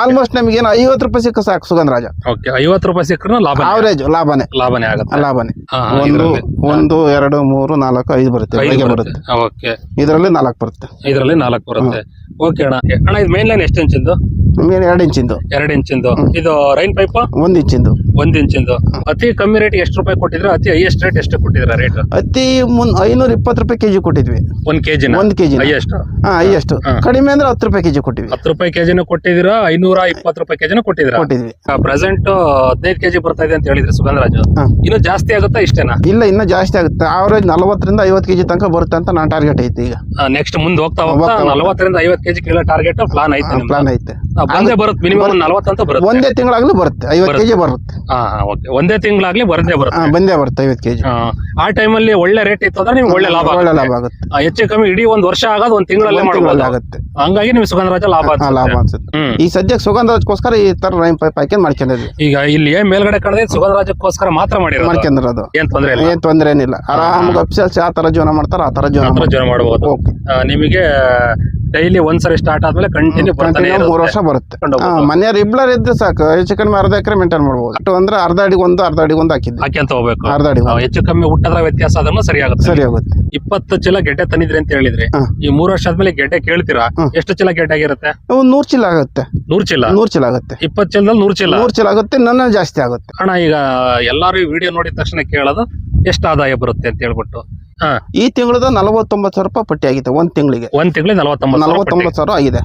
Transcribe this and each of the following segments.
Almost ನಮಗೆ ಐವತ್ತು ರೂಪಾಯಿ ಸಿಕ್ಕ ಸಾಕು ಸುಗಂಧರಾಜ. ಓಕೆ ಐವತ್ತು ರೂಪಾಯಿ ಸಿಕ್ಕರೂ ಲಾಭ ಆವರೇಜ್ ಲಾಭನೇ. ಲಾಭನೇ ಆಗುತ್ತೆ. ಲಾಭನೇ. ಒಂದು ಒಂದು ಎರಡು ಮೂರು ನಾಲ್ಕು ಐದು ಬರುತ್ತೆ. ಐದು ಬರುತ್ತೆ. ಬರುತ್ತೆ. ಓಕೆ ಇದರಲ್ಲಿ ನಾಲ್ಕು ಬರುತ್ತೆ. ಇದರಲ್ಲಿ ನಾಲ್ಕು ಬರುತ್ತೆ. ಓಕೆ ಅಣ್ಣ. ಅಣ್ಣ ಇದು ಮೇನ್ ಲೈನ್ ಎಷ್ಟು ಇಂಚಿಂದು? ನಮ್ಗೇನು ಎರಡು ಇಂಚಿಂದು. ಎರಡು ಇಂಚಿಂದು. ಇದು ರೈನ್ ಪೈಪ್ ಒಂದ್ ಇಂಚಿಂದು. ಒಂದ್ ಇಂಚಿಂದು. ಅತಿ ಕಮ್ಮಿ ರೇಟ್ ಎಷ್ಟು ರೂಪಾಯಿ ಕೊಟ್ಟಿದ್ರೆ? ಅತಿ ಹೈಯೆಸ್ಟ್ ರೇಟ್ ಎಷ್ಟು ಕೊಟ್ಟಿದ್ರ ರೇಟ್ ಅತಿ ಮುನ್ ಐನೂರ ಇಪ್ಪತ್ತು ರೂಪಾಯಿ ಕೆಜಿ ಕೊಟ್ಟಿದ್ವಿ. ಒಂದ್ ಕೆಜಿ ಒಂದ್ ಕೆಜಿ ಹೈಯೆಸ್ಟ್ ಹಾ ಹೈಯೆಸ್ಟ್. ಕಡಿಮೆ ಅಂದ್ರೆ ಹತ್ತು ರೂಪಾಯಿ ಕೆಜಿ ಕೊಟ್ಟಿದ್ವಿ. ಹತ್ತು ರೂಪಾಯಿ ಕೆಜಿನ ಕೊಟ್ಟಿದ್ರ ಐನೂರ ಇಪ್ಪತ್ತು ರೂಪಾಯಿ ಕೆಜಿನ ಕೊಟ್ಟಿದ್ರ ಕೊಟ್ಟಿದ್ವಿ. ಪ್ರೆಸೆಂಟ್ ಹದಿನೈದು ಕೆಜಿ ಬರ್ತಾ ಇದೆ ಅಂತ ಹೇಳಿದ್ರೆ ಸುಗಂಧರಾಜು. ಇನ್ನು ಜಾಸ್ತಿ ಆಗುತ್ತಾ ಇಷ್ಟೇನಾ? ಇಲ್ಲ ಇನ್ನು ಜಾಸ್ತಿ ಆಗುತ್ತೆ. ಆವರೇಜ್ ನಲವತ್ತರಿಂದ ಐವತ್ತು ಕೆಜಿ ತನಕ ಬರುತ್ತೆ ಅಂತ ನಾನು ಟಾರ್ಗೆಟ್ ಐತಿ ಈಗ. ನೆಕ್ಸ್ಟ್ ಮುಂದೆ ಹೋಗ್ತಾ ಹೋಗ್ತಾ. ನಲವತ್ತರಿಂದ ಐವತ್ತು ಕೆಜಿ ಕೇಳೋ ಟಾರ್ಗೆಟ್ ಪ್ಲಾನ್ ಐತೆ. ಪ್ಲಾನ್ ಐತೆ. ಆ, ಬರುತ್ತೆ ಮಿನಿಮಮ್ ನಲವತ್ತಂತ ಬರುತ್ತೆ. ಒಂದೇ ತಿಂಗಳಾಗ್ಲೂ ಬರುತ್ತೆ ಐವತ್ತು. ಕೆಜಿ ಬರುತ್ತೆ. ಹಾ ಓಕೆ. ಒಂದೇ ತಿಂಗಳಾಗ್ಲಿ ಬರದೇ ಹಾ, ಬರುತ್ತೆ ಬಂದೇ ಬರುತ್ತೆ ಐವತ್ತು ಕೆಜಿ. ಆ, ಆ ಟೈಮಲ್ಲಿ ಒಳ್ಳೆ ರೇಟ್ ಇತ್ತು ಅಂದ್ರೆ ನಿಮ್ಗೆ ಒಳ್ಳೆ ಲಾಭ ಒಳ್ಳೆ ಆಗುತ್ತೆ. ಲಾಭ ಆಗುತ್ತೆ. ಆ, ಹೆಚ್ಚು ಕಮ್ಮಿ ಇಡೀ ಒಂದ್ ವರ್ಷ ಆಗೋದು ಒಂದ್ ತಿಂಗಳಲ್ಲೇ ಮಾಡಬಹುದು ಮಾಡ್ಬೋದು. ಆಗುತ್ತೆ. ಹಂಗಾಗಿ ನಿಮ್ಗೆ ಸುಗಂಧರಾಜ ಲಾಭ ಹಾ, ಲಾಭ ಅನ್ಸುತ್ತೆ. ಅನ್ಸುತ್ತೆ ಹ್ಮ್. ಈ ಸದ್ಯಕ್ಕೆ ಸುಗಂಧರಾಜಕ್ಕೋಸ್ಕರ ಈ ತರ ರೈನ್ ಪೈಪ್ ಹಾಕಿ ಮಾಡ್ಕೊಂಡಿದ್ವಿ. ಈಗ ಇಲ್ಲಿ ಏನ್ ಮೇಲ್ಗಡೆ ಕಳೆದ ಸುಗಂಧರಾಜಕ್ಕೋಸ್ಕರ ಮಾತ್ರ ಮಾಡಿರೋದು? ಮಾಡ್ಕೊಂಡಿರೋದು ಏನ್ ತೊಂದ್ರೆ ಇಲ್ಲ? ಏನ್ ತೊಂದ್ರೆ ಏನಿಲ್ಲ. ಆರಾಮ್ ಅಪ್ಸಲ್ಸ್ ಆ ತರ ಜೀವನ ಮಾಡ್ತಾರ ಆ ತರ ಆ ಜೀವನ ಮಾಡಬಹುದು ಓಕೆ ನಿಮಗೆ ಡೈಲಿ ಒಂದ್ಸರಿ ಸ್ಟಾರ್ಟ್ ಆದ್ಮೇಲೆ ಕಂಟಿನ್ಯೂ ಬರ್ತಾನೆ ಕಂಟಿನ್ಯೂ ಮೂರು ವರ್ಷ ಬರುತ್ತೆ. ಮನೆಯ ರಿಬ್ಲರ್ ಇದ್ರೆ ಸಾಕು. ಹೆಚ್ಚು ಕಡಿಮೆ ಅರ್ಧ ಎಕರೆ ಮೇಂಟೈನ್ ಮಾಡ್ಬೋದು. ಅಷ್ಟು ಅಂದ್ರೆ ಅರ್ಧ ಅಡಿಗೆ ಒಂದು ಅರ್ಧ ಅಡಿಗೆ ಒಂದು ಹಾಕಿದ್ವಿ ಹಾಕ್ಯಂತ ಹೋಗ್ಬೇಕು. ಅರ್ಧ ಅಡಿ ಆ, ಹೆಚ್ಚು ಕಮ್ಮಿ ಊಟದ ವ್ಯತ್ಯಾಸ ಅದನ್ನ ಸರಿ ಆಗುತ್ತೆ. ಸರಿ ಆಗುತ್ತೆ. ಇಪ್ಪತ್ತು ಚೀಲ ಗೆಡ್ಡೆ ತಂದಿದ್ರಿ ಅಂತ ಹೇಳಿದ್ರಿ. ಹಾ. ಈ ಮೂರು ವರ್ಷ ಆದ್ಮೇಲೆ ಗೆಡ್ಡೆ ಕೇಳ್ತೀರಾ? ಹ್ಮ್. ಎಷ್ಟು ಚೀಲ ಗೆಡ್ಡೆ ಆಗಿರುತ್ತೆ? ಒಂದು ನೂರು ಚೀಲ ಆಗುತ್ತೆ. ನೂರ್ ಚೀಲ? ನೂರು ಚೀಲ ಆಗುತ್ತೆ. ಇಪ್ಪತ್ತು ಚೀಲದಲ್ಲಿ ನೂರ್ ಚೀಲ? ನೂರು ಚೀಲ ಆಗುತ್ತೆ ನನ್ನ ಜಾಸ್ತಿ ಆಗುತ್ತೆ. ಅಣ್ಣ ಈಗ ಎಲ್ಲಾರು ವಿಡಿಯೋ ನೋಡಿದ ತಕ್ಷಣ ಕೇಳೋದು ಎಷ್ಟು ಆದಾಯ ಬರುತ್ತೆ ಅಂತ ಹೇಳ್ಬಿಟ್ಟು. ಈ ತಿಂಗಳದ ನಲವತ್ತೊಂಬತ್ತು ಸಾವಿರ ರೂಪಾಯಿ ಪಟ್ಟಿ ಆಗಿದೆ ಒಂದ್ ತಿಂಗಳಿಗೆ. ಒಂದ್ ತಿಂಗಳಿಗೆ ನಲವತ್ತೊಂಬತ್ತು ಸಾವಿರ ಆಗಿದೆ.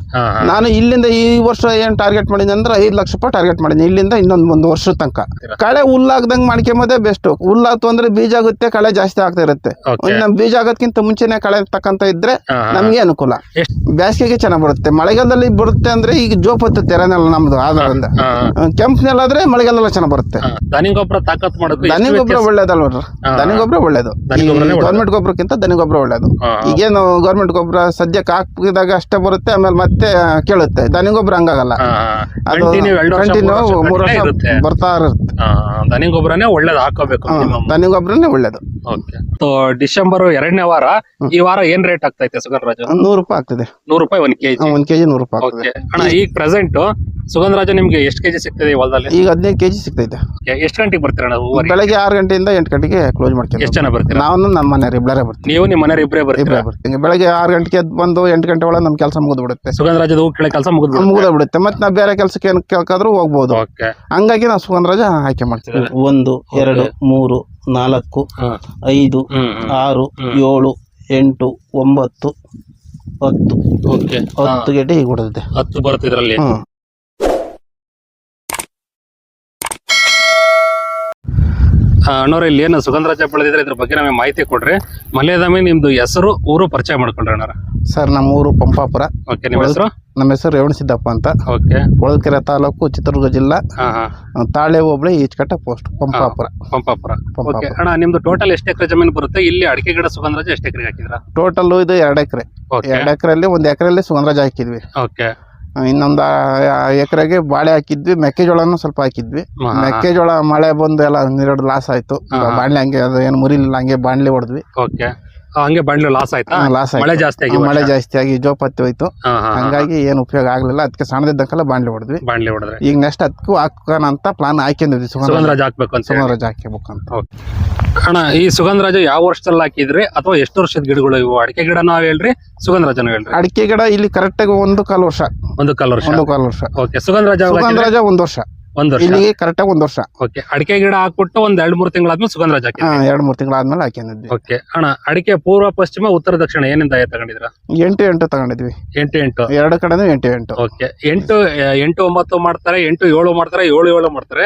ನಾನು ಇಲ್ಲಿಂದ ಈ ವರ್ಷ ಏನ್ ಟಾರ್ಗೆಟ್ ಮಾಡಿದ್ದೆ ಅಂದ್ರೆ ಐದು ಲಕ್ಷ ರೂಪಾಯಿ ಟಾರ್ಗೆಟ್ ಮಾಡಿದ್ದೆ ಇಲ್ಲಿಂದ ಇನ್ನೊಂದು ಒಂದು ವರ್ಷದ ತನಕ. ಕಳೆ ಹುಲ್ಲಾಗ್ದಂಗ್ ಮಾಡ್ಕೊಂಬೋದೇ ಬೆಸ್ಟ್ ಹುಲ್ಲಾತು ಅಂದ್ರೆ ಬೀಜ ಆಗುತ್ತೆ ಕಳೆ ಜಾಸ್ತಿ ಆಗ್ತಾ ಇರುತ್ತೆ. ನಮ್ ಬೀಜ ಆಗೋದ್ಕಿಂತ ಮುಂಚೆನೆ ಕಳೆ ತಕ್ಕಂತ ಇದ್ರೆ. ನಮ್ಗೆ ಅನುಕೂಲ. ಬ್ಯಾಸಿಗೆಗೆ ಬೇಸಿಗೆಗೆ ಚೆನ್ನಾಗಿ ಬರುತ್ತೆ. ಮಳೆಗಾಲದಲ್ಲಿ ಬರುತ್ತೆ ಅಂದ್ರೆ ಈಗ ಜೋಪ್ ಹತ್ತುತ್ತೆ ನೆಲ ನಮ್ದು ಆಧಾರದಿಂದ. ಕೆಂಪ್ ಹಾ. ಕೆಂಪು ನೆಲ ಆದ್ರೆ ಮಳೆಗಾಲ ಚೆನ್ನಾಗಿ ಬರುತ್ತೆ. ದನಿ ಗೊಬ್ಬರ ತಾಕತ್ ಮಾಡೋದು ದನಿ ಗೊಬ್ಬರ ಒಳ್ಳೇದಲ್ವ. ದನಿ ಗೊಬ್ಬರ ಒಳ್ಳೇದು. ಗೌರ್ಮೆಂಟ್ ಗೊಬ್ಬರಕ್ಕಿಂತ ದನಿ ಗೊಬ್ಬರ ಒಳ್ಳೇದು. ಈಗೇನು ಗೌರ್ಮೆಂಟ್ ಗೊಬ್ಬರ ಸದ್ಯಕ್ಕೆ ಹಾಕಿದಾಗ ಅಷ್ಟೇ ಬರುತ್ತೆ ಆಮೇಲೆ ಮತ್ತೆ ಕೇಳುತ್ತೆ. ದನಿ ಗೊಬ್ಬರ ಹಂಗಾಗಲ್ಲ. ಅದು ಕಂಟಿನ್ಯೂ ಮೂರು ವರ್ಷ ಬರ್ತಾ ಇರುತ್ತೆ. ದನಿ ಗೊಬ್ಬರನೇ ಒಳ್ಳೇದು ಹಾಕೋಬೇಕು. ದನಿ ಗೊಬ್ಬರನೇ ಒಳ್ಳೇದು. ಡಿಸೆಂಬರ್ ಎರಡನೇ ವಾರ ಈ ವಾರ ಏನ್ ರೇಟ್ ಆಗ್ತೈತೆ ಸುಗಂಧರಾಜು ನೂರು ರೂಪಾಯಿ ಆಗ್ತದೆ. ನೂರು ರೂಪಾಯಿ ಒಂದ್ ಕೆಜಿ ಒಂದ್ ಕೆಜಿ ನೂರು ರೂಪಾಯಿ ಆಗ್ತದೆ. ಅಣ್ಣ ಈಗ ಪ್ರೆಸೆಂಟ್ ಸುಗಂಧರಾಜ ನಿಮ್ಗೆ ಎಷ್ಟು ಕೆಜಿ ಸಿಗ್ತದೆ ಈ ಹೊಲದಲ್ಲಿ? ಈಗ ಹದಿನೈದು ಕೆಜಿ ಸಿಗ್ತೈತೆ. ಎಷ್ಟು ಗಂಟೆಗೆ ಬರ್ತೀರ ಅಣ್ಣ ಬೆಳಗ್ಗೆ ಆರು ಗಂಟೆಯಿಂದ ಎಂಟು ಗಂಟೆಗೆ ಕ್ಲೋಸ್ ಮಾಡ್ತೀವಿ ಎಷ್ಟು ಜನ ಬರ್ತೀರಾ? ನಾವು ನಮ್ಮ ಮನೆಯವ್ರು ಇಬ್ಬರೇ ಬರ್ತೀವಿ ನೀವು ನಿಮ್ಮ ಮನೆಯವ್ರು ಇಬ್ಬರೇ ಇಬ್ಬರೇ ಬರ್ತೀರಾ. ಬರ್ತೀವಿ ಬೆಳಗ್ಗೆ ಆರು ಗಂಟೆಗೆ ಎದ್ದು ಬಂದು ಎಂಟು ಗಂಟೆ ಒಳಗೆ ನಮ್ಮ ಕೆಲಸ ಮುಗಿದು ಬಿಡುತ್ತೆ ಸುಗಂಧರಾಜದ ಹೂ ಕೆಳ ಕೆಲಸ ಮುಗಿದ್ಬಿಡುತ್ತೆ? ಮುಗಿದ ಬಿಡುತ್ತೆ ಮತ್ತೆ ನಾವು ಬೇರೆ ಕೆಲಸಕ್ಕೆ ಏನು ಕೇಳ್ಕಾದ್ರೂ ಹೋಗ್ಬೋದು. ಓಕೆ. ಹಂಗಾಗಿ ನಾವು ಸುಗಂಧರಾಜ ಆಯ್ಕೆ ಮಾಡ್ತೀವಿ. ಒಂದು ಎರಡು ಮೂರು ನಾಲ್ಕು ಹ್ಮ್ ಐದು ಹ್ಮ್ ಹ್ಮ್. ಆರು ಹ್ಮ್. ಏಳು ಎಂಟು ಒಂಬತ್ತು ಹತ್ತು. ಓಕೆ. ಹತ್ತು ಗಂಟೆ ಈಗ ಬಿಡುತ್ತೆ. ಹತ್ತು ಬರ್ತಿದ್ರಲ್ಲಿ ಇದರಲ್ಲಿ. ಅಣ್ಣವ್ರ ಇಲ್ಲಿ ಏನು ಸುಗಂಧರಾಜ ಬೆಳೆದಿದ್ರೆ ಇದ್ರ ಬಗ್ಗೆ ನಮಗೆ ಮಾಹಿತಿ ಕೊಡ್ರಿ. ಮಲ್ಯದಮಿ ನಿಮ್ದು ಹೆಸರು ಊರು ಪರಿಚಯ ಮಾಡ್ಕೊಂಡ್ರಿ ಅಣ್ಣಾರ ಸರ್ ನಮ್ಮ ಊರು ಪಂಪಾಪುರ. ಓಕೆ ನಿಮ್ಮ ಹೆಸರು? ನಮ್ಮ ಹೆಸರು ರೇವಣಸಿದ್ದಪ್ಪ ಅಂತ. ಓಕೆ. ಹೊಳಲ್ಕೆರೆ ತಾಲೂಕು ಚಿತ್ರದುರ್ಗ ಜಿಲ್ಲಾ. ತಾಳೆ ಹೋಬಳಿ ಈಚ್ಕಟ್ಟ ಪೋಸ್ಟ್ ಪಂಪಾಪುರ. ಪಂಪಾಪುರ. ಓಕೆ ಅಣ್ಣ ನಿಮ್ದು ಟೋಟಲ್ ಎಷ್ಟು ಎಕರೆ ಜಮೀನು ಬರುತ್ತೆ? ಇಲ್ಲಿ ಅಡಿಕೆ ಗಿಡ ಸುಗಂಧರಾಜ ಎಷ್ಟು ಎಕರೆ ಹಾಕಿದ್ರ? ಟೋಟಲ್ ಇದು ಎರಡು ಎಕರೆ. ಎರಡು ಎಕರೆಯಲ್ಲಿ ಒಂದು ಎಕರೆಯಲ್ಲಿ ಸುಗಂಧರಾಜ ಹಾಕಿದ್ವಿ. ಓಕೆ. ಇನ್ನೊಂದು ಎಕರೆಗೆ ಬಾಳೆ ಹಾಕಿದ್ವಿ ಮೆಕ್ಕೆಜೋಳನು ಸ್ವಲ್ಪ ಹಾಕಿದ್ವಿ. ಮೆಕ್ಕೆಜೋಳ ಮಳೆ ಬಂದು ಎಲ್ಲ ಲಾಸ್ ಆಯ್ತು ಬಾಂಡ್ಲಿ. ಬಾಣ್ಲಿ ಹಂಗೆ ಅದು ಏನು ಮುರಿಲಿಲ್ಲ ಹಂಗೆ ಬಾಣ್ಲಿ ಹೊಡೆದ್ವಿ ಓಕೆ ಹಂಗೆ ಬಂಡ್ಲು ಲಾಸ್ ಆಯ್ತಾ? ಲಾಸ್ ಮಳೆ ಜಾಸ್ತಿ ಆಗಿ ಮಳೆ ಜಾಸ್ತಿ ಆಗಿ ಜೋಪತ್ತಿ ಹೋಯ್ತು. ಹಾ, ಹಾ, ಹಾ. ಹಂಗಾಗಿ ಏನು ಉಪಯೋಗ ಆಗ್ಲಿಲ್ಲ. ಅದಕ್ಕೆ ಸಣ್ಣದಿದ್ದಕ್ಕೆಲ್ಲ ಬಾಂಡ್ಲಿ ಹೊಡೆದ್ವಿ. ಬಾಣ್ಲಿ ಹೊಡೆದ್ರೆ. ಈಗ ನೆಕ್ಸ್ಟ್ ಅದಕ್ಕೂ ಹಾಕೋಣ ಅಂತ ಪ್ಲಾನ್ ಹಾಕೊಂಡಿದ್ವಿ ಸುಗಂಧರಾಜ ಸುಗಂಧರಾಜ ಹಾಕ್ಬೇಕು ಅಂತ ಹೇಳಿ. ಹಾಕ್ಬೇಕು ಅಂತ ಅಣ್ಣ ಈ ಸುಗಂಧರಾಜ ಯಾವ ವರ್ಷದಲ್ಲಿ ಹಾಕಿದ್ರಿ? ಅಥವಾ ಎಷ್ಟು ವರ್ಷದ ಗಿಡಗಳು ಇವು? ಅಡಿಕೆ ಗಿಡ ನಾವ್ ಹೇಳ್ರಿ ಸುಗಂಧರಾಜನ ಹೇಳ್ರಿ. ಅಡಿಕೆ ಗಿಡ ಇಲ್ಲಿ ಕರೆಕ್ಟ್ ಆಗಿ ಒಂದು ಕಾಲು ವರ್ಷ. ಒಂದು ಕಾಲ್ ವರ್ಷ. ಒಂದು ಕಾಲು ವರ್ಷ. ಓಕೆ ಸುಗಂಧರಾಜ? ಸುಗಂಧರಾಜ ಒಂದ್ ವರ್ಷ. ಒಂದ್ ವರ್ಷ? ಇಲ್ಲಿಗೆ ಕರೆಕ್ಟ್ ಆಗಿ ಒಂದ್ ವರ್ಷ. ಓಕೆ ಅಡಿಕೆ ಗಿಡ ಹಾಕ್ಬಿಟ್ಟು ಒಂದ್ ಎರಡ್ ಮೂರ್ ತಿಂಗಳಾದ್ಮೇಲೆ ಸುಗಂಧರಾಜ ಹಾಕಿ ಎರಡ್ ಮೂರ್ ತಿಂಗಳಾದ್ಮೇಲೆ ಹಾಕಿದ್ವಿ ಓಕೆ ಅಣ್ಣ ಅಡಿಕೆ ಪೂರ್ವ ಪಶ್ಚಿಮ ಉತ್ತರ ದಕ್ಷಿಣ ಏನಿಂದ ತಗೊಂಡಿದ್ರ ಎಂಟು ಎಂಟು ತಗೊಂಡಿದ್ವಿ. ಎಂಟು ಎಂಟು. ಎರಡು ಕಡೆನೂ ಎಂಟು ಎಂಟು. ಓಕೆ ಎಂಟು ಎಂಟು ಒಂಬತ್ತು ಮಾಡ್ತಾರೆ ಎಂಟು ಏಳು ಮಾಡ್ತಾರೆ ಏಳು ಏಳು ಮಾಡ್ತಾರೆ.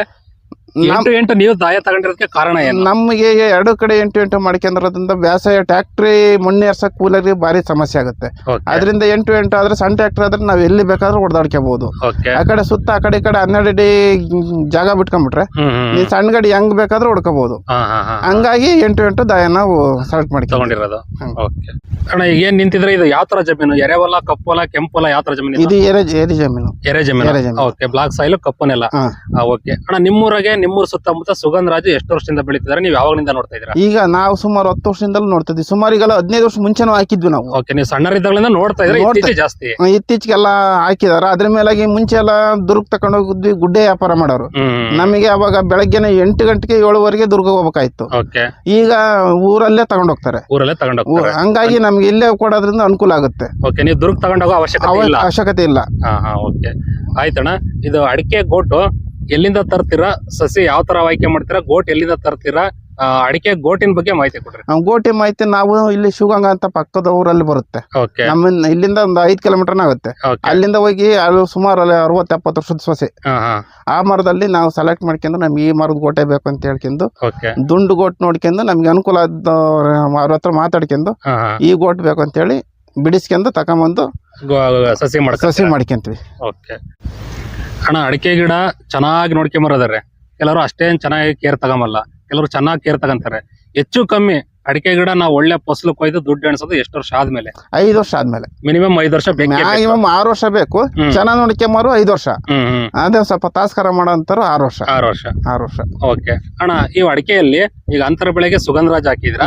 ಎಂಟು ಎಂಟು ನೀವು ದಾಯ ತಗೊಂಡಿರೋದಕ್ಕೆ ಕಾರಣ ಏನು? ನಮಗೆ ಎರಡು ಕಡೆ ಎಂಟು ಎಂಟು ಮಾಡ್ಕೊಂಡಿರೋದ್ರಿಂದ ಬೇಸಾಯ ಟ್ಯಾಕ್ಟ್ರಿ ಮಣ್ಣು ಎರ್ಸಕ್ ಕೂಲರಿಗೆ ಭಾರಿ ಸಮಸ್ಯೆ ಆಗುತ್ತೆ. ಅದರಿಂದ ಎಂಟು ಎಂಟು ಆದ್ರೆ ಸಣ್ಣ ಟ್ಯಾಕ್ಟರ್ ಆದ್ರೆ ನಾವ್ ಎಲ್ಲಿ ಬೇಕಾದ್ರೂ ಹೊಡೆದಾಡ್ಕೋಬಹುದು ಆ ಕಡೆ ಸುತ್ತ ಆ ಕಡೆ ಈ ಕಡೆ ಹನ್ನೆರಡು ಅಡಿ ಜಾಗ ಬಿಟ್ಕೊಂಡ್ಬಿಟ್ರೆ ನೀನ್ ಸಣ್ಣ ಗಡಿ ಹೆಂಗ್ ಬೇಕಾದ್ರೂ ಹೊಡ್ಕೋಬಹುದು ಹಂಗಾಗಿ ಎಂಟು ಎಂಟು ದಾಯ ನಾವು ಸೆಲೆಕ್ಟ್ ಮಾಡಿ ತಗೊಂಡಿರೋದು? ಅಣ್ಣ ಈಗ ಏನ್ ನಿಂತಿದ್ರೆ ಇದು ಯಾವ ತರ ಜಮೀನು? ಎರೆಹೊಲ ಕಪ್ಪಲ ಕೆಂಪುಲ ಯಾವ ತರ ಜಮೀನು ಇದು? ಎರೆ ಜಮೀನು. ಎರೆ ಜಮೀನು. ಓಕೆ ಬ್ಲಾಕ್ ಸಾಯಿಲ್ ಕಪ್ಪನೆಲ್ಲ. ನೆಲ ಓಕೆ ಅಣ್ಣ ನಿಮ್ಮೂರಾಗೆ ನಿಮ್ಮೂರ್ ಸುತ್ತಮುತ್ತ ಸುಗಂಧ ರಾಜು ಎಷ್ಟು ವರ್ಷದಿಂದ ಬೆಳೀತಿದ್ದಾರೆ? ನೀವು ಯಾವಾಗಲಿಂದ ನೋಡ್ತಾ ಇದ್ದೀರಾ? ಈಗ ನಾವು ಸುಮಾರು ಹತ್ತು ವರ್ಷದಿಂದಲೂ ನೋಡ್ತಿದ್ವಿ ಸುಮಾರು ಈಗೆಲ್ಲ ಹದಿನೈದು ವರ್ಷ ಮುಂಚೆನೂ ಹಾಕಿದ್ವಿ ನಾವು. ಓಕೆ ನೀವು ಸಣ್ಣರಿದ್ದಾಗಲಿಂದ ನೋಡ್ತಾ ಇದ್ರೆ ನೋಡ್ತಾ- ಇತ್ತೀಚೆಗೆ ಜಾಸ್ತಿ. ಇತ್ತೀಚೆಗೆಲ್ಲ ಹಾಕಿದಾರ ಅದ್ರ ಮೇಲಾಗಿ ಮುಂಚೆ ಎಲ್ಲ ದುರ್ಗ್ ತಕೊಂಡು ಹೋಗಿದ್ವಿ ಗುಡ್ಡೆ ವ್ಯಾಪಾರ ಮಾಡೋರು. ಹ್ಮ್. ನಮಗೆ ಅವಾಗ ಬೆಳಗ್ಗೆನೆ ಎಂಟು ಗಂಟೆಗೆ ಏಳುವರೆಗೆ ದುರ್ಗ ಹೋಗ್ಬೇಕಾಯ್ತು. ಓಕೆ. ಈಗ ಊರಲ್ಲೇ ತಗೊಂಡ್ ಹೋಗ್ತಾರೆ. ಊರಲ್ಲೇ ತಗೊಂಡ್ ಊ- ಹೋಗ್ತಾರೆ ಹಂಗಾಗಿ ನಮ್ಗೆ ಇಲ್ಲೇ ಕೊಡೋದ್ರಿಂದ ಅನುಕೂಲ ಆಗುತ್ತೆ. ಓಕೆ ನೀವು ದುರ್ಗ್ ತಗೊಂಡೋಗೋ ಅವಶ್ಯಕತೆ ಅವ- ಇಲ್ಲ. ಅವಶ್ಯಕತೆ ಇಲ್ಲ. ಹಾ ಹಾ ಓಕೆ. ಆಯ್ತಣ್ಣ ಇದು ಅಡಿಕೆ ಗೋಟು ಎಲ್ಲಿಂದ ತರ್ತೀರಾ? ಸಸಿ ಯಾವ ತರ ಆಯ್ಕೆ ಮಾಡ್ತೀರಾ? ಗೋಟ್ ಎಲ್ಲಿಂದ ತರ್ತೀರಾ? ಅಡಿಕೆ ಗೋಟಿನ ಬಗ್ಗೆ ಮಾಹಿತಿ ಕೊಡ್ರಿ. ಗೋಟಿ ಮಾಹಿತಿ ನಾವು ಇಲ್ಲಿ ಶಿವಗಂಗಾ ಅಂತ ಪಕ್ಕದ ಊರಲ್ಲಿ ಬರುತ್ತೆ. ನಮ್ಮ ಇಲ್ಲಿಂದ ಒಂದು ಐದು ಕಿಲೋಮೀಟರ್ ಆಗುತ್ತೆ. ಅಲ್ಲಿಂದ ಹೋಗಿ ಅದು ಸುಮಾರು ಅಲ್ಲಿ ಅರವತ್ತು ಎಪ್ಪತ್ತು ವರ್ಷದ ಸೊಸೆ. ಆ ಮರದಲ್ಲಿ ನಾವು ಸೆಲೆಕ್ಟ್ ಮಾಡ್ಕೊಂಡು ನಮ್ಗೆ ಈ ಮರದ ಗೋಟೆ ಬೇಕು ಅಂತ ಹೇಳ್ಕೊಂಡು ದುಂಡು ಗೋಟ್ ನೋಡ್ಕೊಂಡು ನಮ್ಗೆ ಅನುಕೂಲ ಆದ ಅವ್ರ ಹತ್ರ ಮಾತಾಡ್ಕೊಂಡು ಈ ಗೋಟ್ ಬೇಕು ಅಂತೇಳಿ ಬಿಡಿಸ್ಕೊಂಡು ತಕೊಂಬಂದು ಸಸಿ ಮಾಡ್ಕ ಸಸಿ ಮಾಡ್ಕೊಂತೀವಿ. ಓಕೆ. ಅಣ್ಣ ಅಡಿಕೆ ಗಿಡ ಚೆನ್ನಾಗಿ ನೋಡ್ಕೊಂಬರೋದಾರೆ ಕೆಲವರು ಅಷ್ಟೇನ್ ಚೆನ್ನಾಗಿ ಕೇರ್ ತಗೊಂಬಲ್ಲ ಕೆಲವರು ಚೆನ್ನಾಗಿ ಕೇರ್ ತಗೊಂತಾರೆ. ಹೆಚ್ಚು ಕಮ್ಮಿ ಅಡಿಕೆ ಗಿಡ ನಾವು ಒಳ್ಳೆ ಫಸಲು ಕೊಯ್ದು ದುಡ್ಡು ಎಣಿಸೋದು ಎಷ್ಟು ವರ್ಷ ಆದ್ಮೇಲೆ. ಐದು ವರ್ಷ ಆದ್ಮೇಲೆ. ಮಿನಿಮಮ್ ಐದು ವರ್ಷ ಬೇಕೇ ಬೇಕು. ಮ್ಯಾಕ್ಸಿಮಮ್ ಆರು ವರ್ಷ ಬೇಕು. ಚೆನ್ನಾಗಿ ನೋಡ್ಕೊಂಬಾರು ಐದು ವರ್ಷ. ಹ್ಮ್ ಹ್ಮ್. ಅದೇ ಸ್ವಲ್ಪ ತಾಸ್ಕರ ಮಾಡೋ ಅಂತಾರು ಆರು ವರ್ಷ. ಆರು ವರ್ಷ. ಆರು ವರ್ಷ. ಓಕೆ. ಅಣ್ಣ ಈ ಅಡಿಕೆಯಲ್ಲಿ ಈಗ ಅಂತರ ಬೆಳೆಗೆ ಸುಗಂಧರಾಜ್ ಹಾಕಿದ್ರ?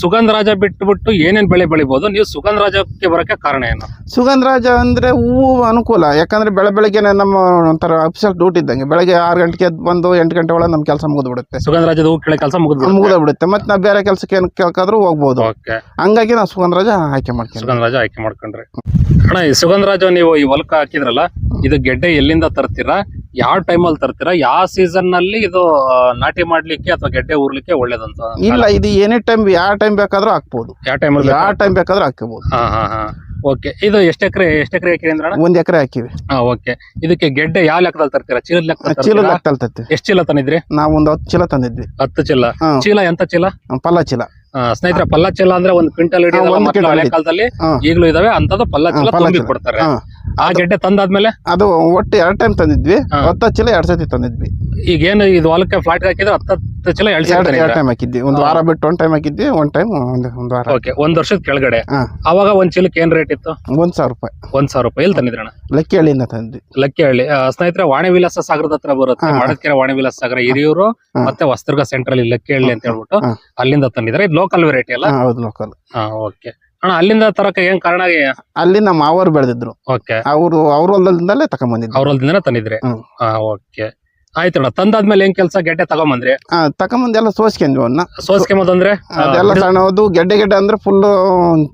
ಸುಗಂಧರಾಜ ಬಿಟ್ಬಿಟ್ಟು ಏನೇನ್ ಬೆಳೆ ಬೆಳಿಬಹುದು ನೀವು ಸುಗಂಧರಾಜಕ್ಕೆ ಬರಕ್ಕೆ ಕಾರಣ ಏನು? ಸುಗಂಧರಾಜ ಅಂದ್ರೆ ಹೂವು ಅನುಕೂಲ. ಯಾಕಂದ್ರೆ ಬೆಳೆ ಬೆಳಗ್ಗೆನೆ ನಮ್ಮ ಒಂಥರ ಅಫಿಷಿಯಲ್ ಡ್ಯೂಟಿ ಇದ್ದಂಗೆ. ಬೆಳಗ್ಗೆ ಆರು ಗಂಟೆಗೆ ಬಂದು ಎಂಟು ಗಂಟೆ ಒಳಗೆ ನಮ್ಮ ಕೆಲಸ ಮುಗಿದ್ಬಿಡುತ್ತೆ. ಸುಗಂಧರಾಜದ ಹೂ ಕೆಳ ಕೆಲಸ ಮುಗಿದ್ ಮುಗಿದ ಬಿಡುತ್ತೆ ಮತ್ತೆ ನಾವು ಬೇರೆ ಕೆಲಸಕ್ಕೆ ಏನು ಕೇಳ್ಕಾದ್ರೂ ಹೋಗ್ಬೋದು. ಓಕೆ. ಹಂಗಾಗಿ ನಾವು ಸುಗಂಧರಾಜ ಆಯ್ಕೆ ಮಾಡ್ತೀವಿ ಸುಗಂಧರಾಜ ಆಯ್ಕೆ ಮಾಡ್ಕೊಂಡ್ರಿ. ಅಣ್ಣ ಈ ಸುಗಂಧರಾಜ ನೀವು ಈ ಹೊಲಕ್ಕೆ ಹಾಕಿದ್ರಲ್ಲ ಇದು ಗೆಡ್ಡೆ ಎಲ್ಲಿಂದ ತರ್ತೀರಾ? ಯಾವ ಟೈಮಲ್ಲಿ ತರ್ತೀರಾ? ಯಾವ ಸೀಸನ್ನಲ್ಲಿ ಇದು ನಾಟಿ ಮಾಡ್ಲಿಕ್ಕೆ ಅಥವಾ ಗೆಡ್ಡೆ ಊರ್ಲಿಕ್ಕೆ ಒಳ್ಳೇದಂತ ಇಲ್ಲ ಇದು ಎನಿ ಟೈಮ್ ಯಾವ ಟೈಮ್ ಬೇಕಾದ್ರೂ ಹಾಕ್ಬೋದು. ಯಾವ ಟೈಮ್ ಯಾವ ಟೈಮ್ ಬೇಕಾದ್ರೂ ಹಾಕಬಹುದು ಹಾ ಹಾ ಹಾ. ಓಕೆ ಇದು ಎಷ್ಟು ಎಕರೆ ಎಷ್ಟು ಎಕರೆ ಹಾಕಿರಿ ಅಂದ್ರೆ ಒಂದ್ ಎಕರೆ ಹಾಕಿವಿ. ಹಾ ಓಕೆ ಇದಕ್ಕೆ ಗೆಡ್ಡೆ ಯಾವ ಲೆಕ್ಕದಲ್ಲಿ ತರ್ತೀರಾ? ಚೀಲ ಲೆಕ್ಕ ಚೀಲ ಲೆಕ್ಕದಲ್ಲಿ ತರ್ತೀವಿ. ಎಷ್ಟು ಚೀಲ ತಂದಿದ್ರಿ? ನಾವು ಒಂದು ಹತ್ತು ಚೀಲ ತಂದಿದ್ವಿ. ಹತ್ತು ಚೀಲ. ಚೀಲ ಎಂತ ಚೀಲ? ಪಲ್ಲ ಚೀಲ. ಸ್ನೇಹಿತರೆ ಪಲ್ಲ ಚೀಲ ಅಂದ್ರೆ ಒಂದು ಕ್ವಿಂಟಲ್ ಕಾಲದಲ್ಲಿ. ಈಗಲೂ ಇದಾವೆ ಅಂತದ್ದು ಪಲ್ಲ ಚೀಲ. ಕೊಡ್ತಾರೆ. ಆ ಗೆಡ್ಡೆ ತಂದಾದ್ಮೇಲೆ? ಅದು ಒಟ್ಟು ಎರಡ್ ಟೈಮ್ ತಂದಿದ್ವಿ. ಹತ್ತು ಚೀಲ ಎರಡ್ ಸತಿ ತಂದಿದ್ವಿ. ಈಗ ಏನು ಇದು ಹೊಲಕ್ಕೆ ಫ್ಲಾಟ್ ಹಾಕಿದ್ರೆ ಹತ್ತತ್ತು ಚೀಲ ಎರಡ್ ಎರಡ್ ಟೈಮ್ ಹಾಕಿದ್ವಿ. ಒಂದ್. ವಾರ ಬಿಟ್ಟು ಒಂದ್ ಟೈಮ್ ಹಾಕಿದ್ವಿ ಒಂದ್ ಟೈಮ್ ಒಂದ್ ಒಂದ್ ವಾರ. ಓಕೆ ಒಂದ್ ವರ್ಷದ ಕೆಳಗಡೆ. ಹಾ. ಅವಾಗ ಒಂದ್ ಚೀಲಕ್ಕೆ ಏನ್ ರೇಟ್ ಇತ್ತು? ಒಂದ್ ಸಾವಿರ ರೂಪಾಯಿ. ಒಂದ್ ಸಾವಿರ ರೂಪಾಯಿ. ಎಲ್ಲಿ ತಂದಿದ್ರಣ ಲಕ್ಕಿಹಳ್ಳಿಯಿಂದ ತಂದ್ವಿ. ಲಕ್ಕಿಹಳ್ಳಿ. ಆ, ಸ್ನೇಹಿತರೆ ವಾಣಿ ವಿಲಾಸ ಸಾಗರದ ಹತ್ರ ಬರುತ್ತೆ. ಹಾ. ಮಾಡದ್ಕೆರೆ ವಾಣಿ ವಿಲಾಸ ಸಾಗರ ಹಿರಿಯೂರು ಹಾ. ಮತ್ತೆ ವಸ್ತುರ್ಗ ಸೆಂಟ್ರಲ್ ಲಕ್ಕಿಹಳ್ಳಿ ಅಂತ ಹೇಳ್ಬಿಟ್ಟು ಹಾ. ಅಲ್ಲಿಂದ ತಂದಿದ್ರೆ? ಇದು ಲೋಕಲ್ ವೆರೈಟಿ ಅಲ್ಲ? ಹಾ, ಹೌದು ಲೋಕಲ್ ಹಾ ಓಕೆ ಅಣ್ಣ ಅಲ್ಲಿಂದ ತರಕ ಏನ್ ಕಾರಣ ಅಲ್ಲಿ ನಮ್ಮ ಮಾವರು ಬೆಳೆದಿದ್ರು. ಓಕೆ ಅವರು ಅವ್ರ ತಕೊಂಡ್ ಬಂದಿದ್ರು ಅವ್ರ ಹೊಲದಿಂದನೇ ತಂದಿದ್ರಿ? ಹ್ಮ್. ಹಾ ಓಕೆ ಆಯ್ತಣ್ಣ ತಂದಾದ್ಮೇಲೆ ಏನ್ ಕೆಲಸ ಗೆಡ್ಡೆ ತಗೊಂಬಂದ್ರಿ? ಬಂದ್ರಿ ತಕೊಂಬಂದು ಎಲ್ಲ ಸೋಸ್ಕೊಂಡ್ವಿ ಅವನ್ನ ಸೋಸ್ಕೊಂಬಂದ್ರೆ ಅದೆಲ್ಲ ಸಣ್ಣದು ಗೆಡ್ಡೆ ಗೆಡ್ಡೆ ಅಂದ್ರೆ ಫುಲ್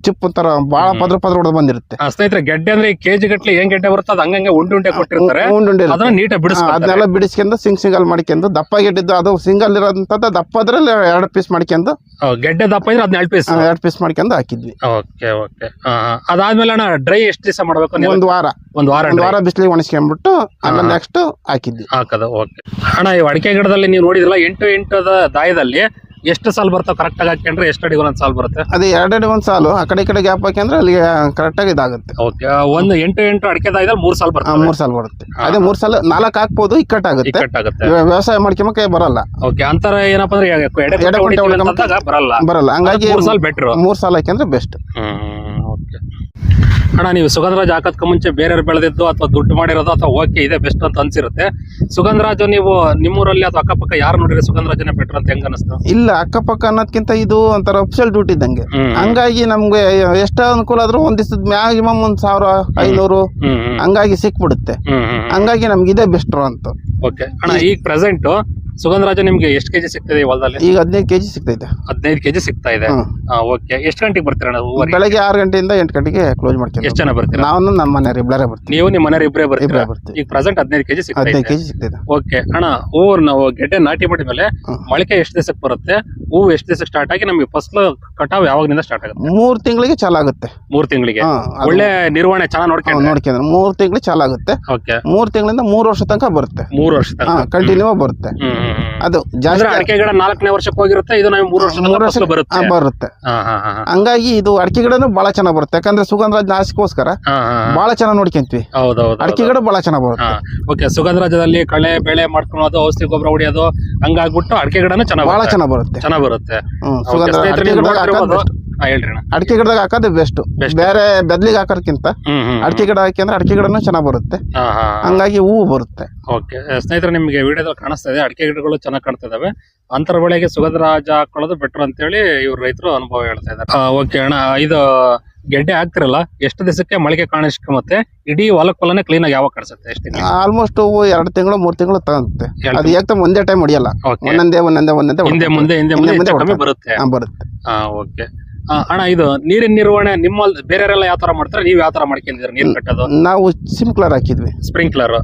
ಚಿಪ್ ತರ ಬಾಳ. ಪದ್ರ ಪದ್ರ ಹೊಡೆದು ಬಂದಿರುತ್ತೆ. ಸ್ನೇಹಿತರೆ ಗೆಡ್ಡೆ ಅಂದ್ರೆ ಈ ಕೆಜಿ ಗಟ್ಲೆ ಏನ್ ಗೆಡ್ಡೆ ಬರುತ್ತೆ ಅದ್ ಹಂಗಂಗೆ ಉಂಡೆ ಉಂಡೆ ಕೊಟ್ಟಿರ್ತಾರೆ. ಉಂಡ್ ಉಂಡ್ ಇರುತ್ತೆ. ಅದನ್ನ ನೀಟಾಗಿ ಹಾ, ಬಿಡಿಸ್ತಾರೆ ಅದನ್ನೆಲ್ಲ ಬಿಡಿಸ್ಕೊಂಡು ಸಿಂಗ್ ಸಿಂಗಲ್ ಮಾಡ್ಕೊಂಡು ದಪ್ಪ ಗೆಡ್ಡಿದ್ದು ಅದು ಸಿಂಗಲ್ ಇರೋದಂಥದ್ದು ದಪ್ಪ ಅದ್ರಲ್ಲಿ ಎರಡು ಪೀಸ್ ಮಾಡ್ಕೊಂಡು ಗೆಡ್ಡೆ ದಪ್ಪ ಇದ್ರೆ ಅದನ್ನ ಎರಡು ಪೀಸ್ ಎರಡು ಪೀಸ್ ಮಾಡ್ಕೊಂಡು ಹಾಕಿದ್ವಿ. Okay okay. ಅದಾದ್ಮೇಲೆ ಅಣ್ಣ ಡ್ರೈ ಎಷ್ಟು ದಿವಸ ಮಾಡ್ಬೇಕು ನೀವು? ಒಂದ್ ವಾರ. ಒಂದ್ ವಾರ ಒಂದ್ ವಾರ ಬಿಸಿಲಿಗೆ ಒಣಸ್ಕೊಂಡ್ಬಿಟ್ಟು ಆಮೇಲೆ. ನೆಕ್ಸ್ಟ್ ಹಾಕಿದ್ವಿ. ಹಾಕದ ಓಕೆ ಅಣ್ಣ ಈ ಅಡಿಕೆ ಗಿಡದಲ್ಲಿ ನೀವು ನೋಡಿದ್ರಲ್ಲ ಎಂಟು ಎಂಟದ ದಾಯದಲ್ಲಿ ಎಷ್ಟು ಸಾಲ್ ಬರ್ತಾವ? ಕರೆಕ್ಟ್ ಆಗಿ ಹಾಕೊಂಡ್ರೆ ಎಷ್ಟು ಅಡಿಗೆ ಒಂದ್ ಸಾಲ್ ಬರುತ್ತೆ? ಅದೇ ಅಡಿ ಒಂದ್ ಸಾಲು. ಆ ಕಡೆ ಈ ಕಡೆ ಗ್ಯಾಪ್ ಹಾಕಿದ್ರೆ ಅಲ್ಲಿ ಕರೆಕ್ಟ್ ಆಗಿ ಇದಾಗುತ್ತೆ. ಓಕೆ ಒಂದು ಎಂಟು ಎಂಟು ಅಡಿಕೆ ದಾಯದಲ್ಲಿ ಮೂರ್ ಸಾಲ್ ಬರುತ್ತೆ ಬರ್ತವೆ ಮೂರ್ ಸಾಲ್ ಬರುತ್ತೆ. ಅದೇ ಮೂರ್ ಸಾಲ ನಾಲ್ಕು ಹಾಕ್ಬೋದು ಇಕ್ಕಟ್ಟಾಗುತ್ತೆ. ಇಕ್ಕಟ್ಟಾಗುತ್ತೆ. ಆಗುತ್ತೆ ವ್ಯವಸಾಯ ಮಾಡ್ಕೊಂಬಕ್ಕೆ ಬರಲ್ಲ. ಓಕೆ ಅಂತರ ಏನಪ್ಪಾ ಅಂದ್ರೆ ಎಡೆ ಕುಂಟೆ ಬರಲ್ಲ. ಬರಲ್ಲ. ಹಂಗಾಗಿ ಮೂರ್ ಸಾಲ್ ಬೆಟ್ರು. ಮೂರ್ ಸಾಲ ಹಾಕಿದ್ರೆ ಬೆಸ್ಟ್ ಅಣ್ಣ ನೀವು ಸುಗಂಧರಾಜ್ ಹಾಕೋದ್ಕ ಮುಂಚೆ ಬೇರೆಯವ್ರು ಬೆಳೆದಿದ್ದು ಅಥವಾ ದುಡ್ಡು ಮಾಡಿರೋದು ಅಥವಾ ಓಕೆ ಇದೆ ಬೆಸ್ಟ್ ಅಂತ ಅನ್ಸಿರುತ್ತೆ. ಸುಗಂಧರಾಜು ನೀವು ನಿಮ್ಮೂರಲ್ಲಿ ಅಥವಾ ಅಕ್ಕಪಕ್ಕ ಯಾರು ನೋಡಿದ್ರೆ ಸುಗಂಧರಾಜನೇ ಬೆಟರ್ ಅಂತ ಹೆಂಗ ಅನಿಸ್ತು? ಇಲ್ಲ ಅಕ್ಕಪಕ್ಕ ಅನ್ನೋದ್ಕಿಂತ ಇದು ಒಂಥರ ಅಫಿಷಿಯಲ್ ಡ್ಯೂಟಿ ಇದ್ದಂಗೆ. ಹಂಗಾಗಿ ನಮ್ಗೆ ಎಷ್ಟ ಅನುಕೂಲ ಆದ್ರೂ ಒಂದ್ ದಿವಸದ ಮ್ಯಾಕ್ಸಿಮಮ್ ಒಂದ್ ಸಾವಿರ ಐನೂರು ಹಂಗಾಗಿ ಸಿಕ್ಬಿಡುತ್ತೆ. ಹಂಗಾಗಿ ನಮ್ಗೆ ಇದೇ ಬೆಸ್ಟ್ ಅಂತ. ಓಕೆ. ಅಣ್ಣ ಈಗ ಪ್ರೆಸೆಂಟ್ ಸುಗಂಧರಾಜ ನಿಮ್ಗೆ ಎಷ್ಟು ಕೆಜಿ ಸಿಗ್ತದೆ ಈ ಹೊಲದಲ್ಲಿ? ಈಗ ಹದಿನೈದು ಕೆಜಿ ಸಿಗ್ತೈತೆ. ಹದಿನೈದು ಕೆಜಿ ಸಿಗ್ತಾ ಇದೆ. ಹ್ಮ್. ಓಕೆ. ಎಷ್ಟು ಗಂಟೆಗೆ ಬರ್ತೀರಾ ಅಣ್ಣ ಹೂವರಿಗೆ ಬೆಳಗ್ಗೆ ಆರು ಗಂಟೆಯಿಂದ ಎಂಟು ಗಂಟೆಗೆ ಕ್ಲೋಸ್ ಮಾಡ್ತೀವಿ ಎಷ್ಟು ಜನ ಬರ್ತೀವಿ ನಾವು ನಮ್ಮ ಮನೆ ಇಬ್ಬರೇ ಬರ್ತೀವಿ. ನೀವು ನಿಮ್ಮ ಮನೆಯವ್ರು ಇಬ್ಬರೇ ಬರ್ತೀರಾ? ಬರ್ತೀವಿ. ಈಗ ಪ್ರೆಸೆಂಟ್ ಹದಿನೈದು ಕೆಜಿ ಸಿಗ್ತಾ ಹದಿನೈದು ಇದೆ. ಕೆಜಿ ಸಿಗ್ತೈತೆ. ಓಕೆ. ಅಣ್ಣ ಹೂವು ನಾವು ಗೆಡ್ಡೆ ನಾಟಿ ಮಾಡಿದ್ಮೇಲೆ ಮೇಲೆ ಮೊಳಕೆ ಎಷ್ಟು ದಿವಸಕ್ಕೆ ಬರುತ್ತೆ? ಹೂವು ಎಷ್ಟು ದಿವಸಕ್ಕೆ ಸ್ಟಾರ್ಟ್ ಆಗಿ ನಮಗೆ ಫಸಲು ಕಟಾವ್ ಯಾವಾಗಿನಿಂದ ಸ್ಟಾರ್ಟ್ ಆಗುತ್ತೆ? ಮೂರು ತಿಂಗಳಿಗೆ ಚಾಲಾಗುತ್ತೆ ಮೂರು ತಿಂಗಳಿಗೆ. ಒಳ್ಳೆ ನಿರ್ವಹಣೆ ಚೆನ್ನಾಗಿ ನೋಡ್ಕೊಂಡು ನೋಡ್ಕೊಂಡ್ರೆ. ಮೂರು ತಿಂಗಳಿಗೆ ಚಾಲಾಗುತ್ತೆ ಓಕೆ. ಮೂರು ತಿಂಗಳಿಂದ ಮೂರು ವರ್ಷ ತನಕ ಬರುತ್ತೆ. ಮೂರು ವರ್ಷ ಹಾ ಕಂಟಿನ್ಯೂ ಬರುತ್ತೆ. ಅದು ಜಾಸ್ತಿ ಅಡಿಕೆಗಳ ನಾಲ್ಕನೇ ವರ್ಷಕ್ಕೆ ಹೋಗಿರುತ್ತೆ ಇದು ನಾವು ಮೂರು ವರ್ಷ ಬರುತ್ತೆ. ಬರುತ್ತೆ. ಹಂಗಾಗಿ ಇದು ಅಡಿಕೆ ಗಿಡನು ಬಹಳ ಚೆನ್ನಾಗ್ ಬರುತ್ತೆ. ಯಾಕಂದ್ರೆ ಸುಗಂಧರಾಜ್ ನಾಶಕ್ಕೋಸ್ಕರ. ಬಹಳ ಚೆನ್ನಾಗ್ ನೋಡ್ಕೊಂತೀವಿ. ಹೌದೌದು ಅಡಿಕೆ ಗಿಡ ಬಹಳ ಚೆನ್ನಾಗ್ ಬರುತ್ತೆ. ಓಕೆ ಸುಗಂಧರಾಜದಲ್ಲಿ ಕಳೆ ಬೆಳೆ ಮಾಡ್ಕೊಳೋದು ಔಷಧಿ ಗೊಬ್ಬರ ಹೊಡಿಯೋದು ಹಂಗಾಗ್ಬಿಟ್ಟು ಅಡಿಕೆ ಗಿಡನು ಚೆನ್ನಾಗಿ ಬಹಳ ಚೆನ್ನಾಗ್ ಬರುತ್ತೆ. ಚೆನ್ನಾಗಿ ಬರುತ್ತೆ. ಅಡಿಕೆ ಗಿಡದಾಗ ಹಾಕೋದ್ ಬೆಸ್ಟ್ ಬೇರೆ ಬೆದ್ಲಿಗೆ ಹಾಕೋದಕ್ಕಿಂತ ಅಡಿಕೆ ಗಿಡ ಹಾಕಿ ಅಂದ್ರೆ ಅಡಿಕೆ ಗಿಡನು ಚೆನ್ನಾಗಿ ಬರುತ್ತೆ. ಹಂಗಾಗಿ ಹೂವು ಬರುತ್ತೆ. ಓಕೆ. ಸ್ನೇಹಿತರೆ ನಿಮಗೆ ವಿಡಿಯೋದಲ್ಲಿ ಕಾಣಿಸ್ತಾ ಇದೆ. ಅಡಿಕೆ ಗಿಡಗಳು ಚೆನ್ನಾಗಿ ಕಾಣ್ತಾ ಇದಾವೆ. ಅಂತರ ಬೆಳೆಗೆ ಸುಗಂಧರಾಜ ಹಾಕೊಳ್ಳೋದು ಅಂತ ಅಂತೇಳಿ ಇವ್ರ ರೈತರು ಅನುಭವ ಹೇಳ್ತಾ ಇದ್ದಾರೆ ಓಕೆ ಅಣ್ಣ. ಇದು ಗೆಡ್ಡೆ ಹಾಕ್ತಿರಲ್ಲ ಎಷ್ಟು ದಿವಸಕ್ಕೆ ಮೊಳಕೆ ಕಾಣಿಸ್ಕೊಂಬತ್ತೆ ಇಡೀ ಹೊಲಕ್ಕೆ ಹೊಲನೇ ಕ್ಲೀನ್ ಆಗಿ ಯಾವಾಗ ಕಾಣಿಸುತ್ತೆ ಎಷ್ಟು ಆಲ್ಮೋಸ್ಟ್ ಎರಡು ತಿಂಗಳು ಮೂರು ತಿಂಗಳು ತಗೊಂತೆ. ಎರಡು ಅದು ಯಾಕೆ ಒಂದೇ ಟೈಮ್ ಹೊಡಿಯಲ್ಲ. ಒಂದೊಂದೇ ಒಂದೊಂದೇ ಒಂದೊಂದೇ ಹಿಂದೆ ಮುಂದೆ ಹಿಂದೆ ಮುಂದೆ ಬರುತ್ತೆ. ಬರುತ್ತೆ. ಹಾ ಓಕೆ. ಅಣ್ಣ ಇದು ನೀರಿನ ನಿರ್ವಹಣೆ ನಿಮ್ಮ ಬೇರೆಯವರೆಲ್ಲ ಯಾವ ತರ ಮಾಡ್ತಾರೆ? ನೀವು ಯಾವ ತರ ಮಾಡ್ಕೊಂಡಿದ್ದೀರಾ ನೀರ್ ಕಟ್ಟೋದು? ನಾವು ಸಿಂಪ್ಲರ್ ಹಾಕಿದ್ವಿ. ಸ್ಪ್ರಿಂಕ್ಲರ್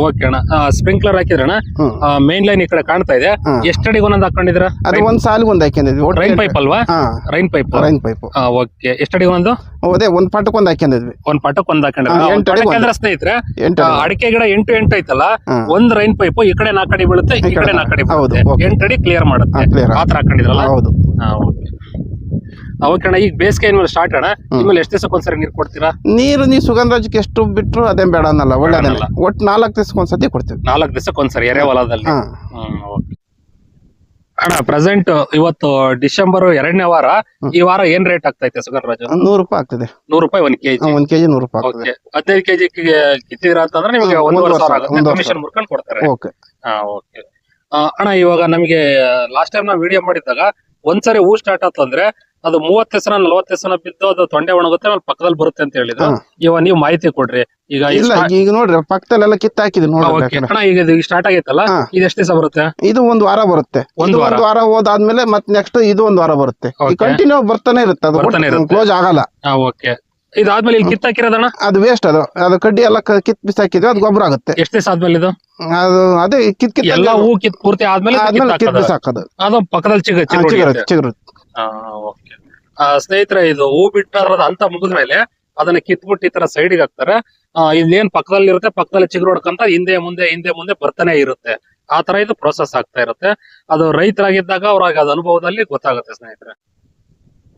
ಓಕೆ ಅಣ್ಣ. ಸ್ಪ್ರಿಂಕ್ಲರ್ ಹಾಕಿದ್ರಣ್ಣ ಹ್ಮ್. ಮೇನ್ ಲೈನ್ ಈ ಕಡೆ ಕಾಣ್ತಾ ಇದೆ. ಎಷ್ಟಡಿ ಎಷ್ಟಡಿಗೆ ಒಂದೊಂದು ಹಾಕೊಂಡಿದ್ರ ಅದು ಒಂದ್ ಸಾಲಿಗೆ ಒಂದ್ ಹಾಕೊಂಡಿದ್ವಿ ರೈನ್ ಪೈಪ್ ಅಲ್ವಾ? Rain pipe rain pipe okay ಎಷ್ಟಡಿಗೆ ಒಂದು ಅದೇ ಒಂದ್ ಪಟಕ್ ಒಂದ್ ಹಾಕೊಂಡಿದ್ವಿ ಒಂದ್ ಪಟಕ್ ಒಂದ್ ಹಾಕೊಂಡಿದ್ರೆ ಸ್ನೇಹಿತರೆ ಅಡಿಕೆ ಗಿಡ ಎಂಟು ಎಂಟು ಐತಲ್ಲ. ಒಂದ್ ರೈನ್ ಪೈಪ್ ಈ ಕಡೆ ನಾಕಡಿ ಬೀಳುತ್ತೆ ಈ ಕಡೆ ನಾಕಡಿ ಬೀಳುತ್ತೆ. okay. ಎಂಟು ಅಡಿ ಕ್ಲಿಯರ್ ಮಾಡುತ್ತೆ. ಆತರ ಹಾಕೊಂಡಿದ್ರಲ್ಲ ಹೌದು. ಓಕೆ ಅಣ್ಣ ಈಗ ಬೇಸಿಗೆ ಸ್ಟಾರ್ಟ್ ಅಣ್ಣ? ಇನ್ಮೇಲೆ ಎಷ್ಟು ದಿವಸಕ್ಕೆ ಒಂದ್ಸರಿ ನೀರು ಕೊಡ್ತೀರಾ? ನೀರು ನೀವು ಸುಗಂಧರಾಜಕ್ಕೆ ಎಷ್ಟು ಬಿಟ್ರು ಅದೇ ಬೇಡ ಅನ್ನಲ್ಲ ಒಳ್ಳೇದಲ್ಲ. ಒಟ್ಟು ನಾಲ್ಕು ದಿವಸಕ್ಕೆ ಒಂದ್ಸತಿ ಕೊಡ್ತೀವಿ. ನಾಲ್ಕು ದಿವಸಕ್ಕೆ ಒಂದ್ಸರಿ ಎರೆ ಹೊಲದಲ್ಲಿ? ಅಣ್ಣ ಪ್ರೆಸೆಂಟ್ ಇವತ್ತು ಡಿಸೆಂಬರ್ ಎರಡನೇ ವಾರ ಈ ವಾರ ಏನ್ ರೇಟ್ ಆಗ್ತೈತೆ ಸುಗರ್ ರಾಜು ನೂರು ರೂಪಾಯಿ ಆಗ್ತದೆ. ನೂರು ರೂಪಾಯಿ ಒಂದ್ ಕೆಜಿ? ಒಂದ್ ಕೆಜಿ ನೂರು ರೂಪಾಯಿ ಆಗ್ತದೆ. ಹದಿನೈದು ಕೆಜಿ ಕಿತ್ತಿದ್ರ ಅಂತಂದ್ರೆ ನಿಮಗೆ ಒಂದೂವರೆ ಸಾವಿರ, ಆಗುತ್ತೆ. ಕಮಿಷನ್ ಮುರ್ಕೊಂಡು ಕೊಡ್ತಾರೆ. ಓಕೆ ಹಾ ಓಕೆ ಅಣ್ಣ ಇವಾಗ ನಮಗೆ ಲಾಸ್ಟ್ ಟೈಮ್ ನಾವು ವಿಡಿಯೋ ಮಾಡಿದಾಗ ಒಂದ್ಸರಿ ಹೂ ಸ್ಟಾರ್ಟ್ ಆಯ್ತು ಅಂದ್ರೆ ಅದು ಮೂವತ್ತು ಹೆಸರ ನಲ್ವತ್ತು ಹೆಸರ ಬಿದ್ದು ಅದು ತೊಂಡೆ ಒಣಗುತ್ತೆ ಆಮೇಲೆ ಪಕ್ಕದಲ್ಲಿ ಬರುತ್ತೆ ಅಂತ ಹೇಳಿದ್ರು. ಇವಾಗ ನೀವು ಮಾಹಿತಿ ಕೊಡ್ರಿ. ಈಗ ಇಲ್ಲ ಈಗ ನೋಡ್ರಿ ಪಕ್ಕದಲ್ಲೆಲ್ಲ ಕಿತ್ತ ಹಾಕಿದ್ವಿ ನೋಡ್ರಿ ಅಣ್ಣ ಈಗ ಇದು ಸ್ಟಾರ್ಟ್ ಆಗೈತಲ್ಲ. ಇದು ಎಷ್ಟು ದಿವಸ ಬರುತ್ತೆ? ಇದು ಒಂದ್ ವಾರ ಬರುತ್ತೆ. ಒಂದು ಒಂದು ವಾರ. ಹೋದಾದ್ಮೇಲೆ ಮತ್ ನೆಕ್ಸ್ಟ್ ಇದು ಒಂದು ವಾರ ಬರುತ್ತೆ. ಕಂಟಿನ್ಯೂ ಬರ್ತಾನೆ ಇರುತ್ತೆ ಅದು ಕ್ಲೋಸ್ ಆಗಲ್ಲ. ಓಕೆ ಇದಾದ್ಮೇಲೆ ಇಲ್ಲಿ ಕಿತ್ತಾಕಿರೋದಣ್ಣ ಅದು ವೇಸ್ಟ್ ಅದು. ಅದು ಕಡ್ಡಿ ಎಲ್ಲ ಕಿತ್ ಬಿಸಾಕಿದ್ರೆ ಅದು ಗೊಬ್ಬರ ಆಗುತ್ತೆ. ಎಷ್ಟು ದಿವಸ ಆದ್ಮೇಲೆ ಇದು? ಅದು ಅದೇ ಕಿತ್ ಕಿತ್ ಎಲ್ಲ ಹೂ ಕಿತ್ ಪೂರ್ತಿ ಆದ್ಮೇಲೆ ಕಿತ್ ಬಿಸಾಕದು ಅದು ಪಕ್ಕದಲ್ಲಿ ಚಿಗುರು ಆ, ಓಕೆ. ಸ್ನೇಹಿತರೆ, ಇದು ಹೂ ಬಿಟ್ಟಾರದ ಅಂತ ಮುಗಿದ್ಮೇಲೆ ಅದನ್ನ ಕಿತ್ಬಿಟ್ಟು ಈ ತರ ಸೈಡ್ಗೆ ಹಾಕ್ತಾರೆ. ಇಲ್ಲೇನ್ ಪಕ್ಕದಲ್ಲಿ ಇರುತ್ತೆ, ಪಕ್ಕದಲ್ಲಿ ಚಿಗುರು ಹೊಡ್ಕೊಂತ ಹಿಂದೆ ಮುಂದೆ ಹಿಂದೆ ಮುಂದೆ ಬರ್ತಾನೆ ಇರುತ್ತೆ. ಆ ತರ ಇದು ಪ್ರೋಸೆಸ್ ಆಗ್ತಾ ಇರುತ್ತೆ. ಅದು ರೈತರಾಗಿದ್ದಾಗ ಅವ್ರಿಗೆ ಅದು ಅನುಭವದಲ್ಲಿ ಗೊತ್ತಾಗುತ್ತೆ ಸ್ನೇಹಿತರೆ.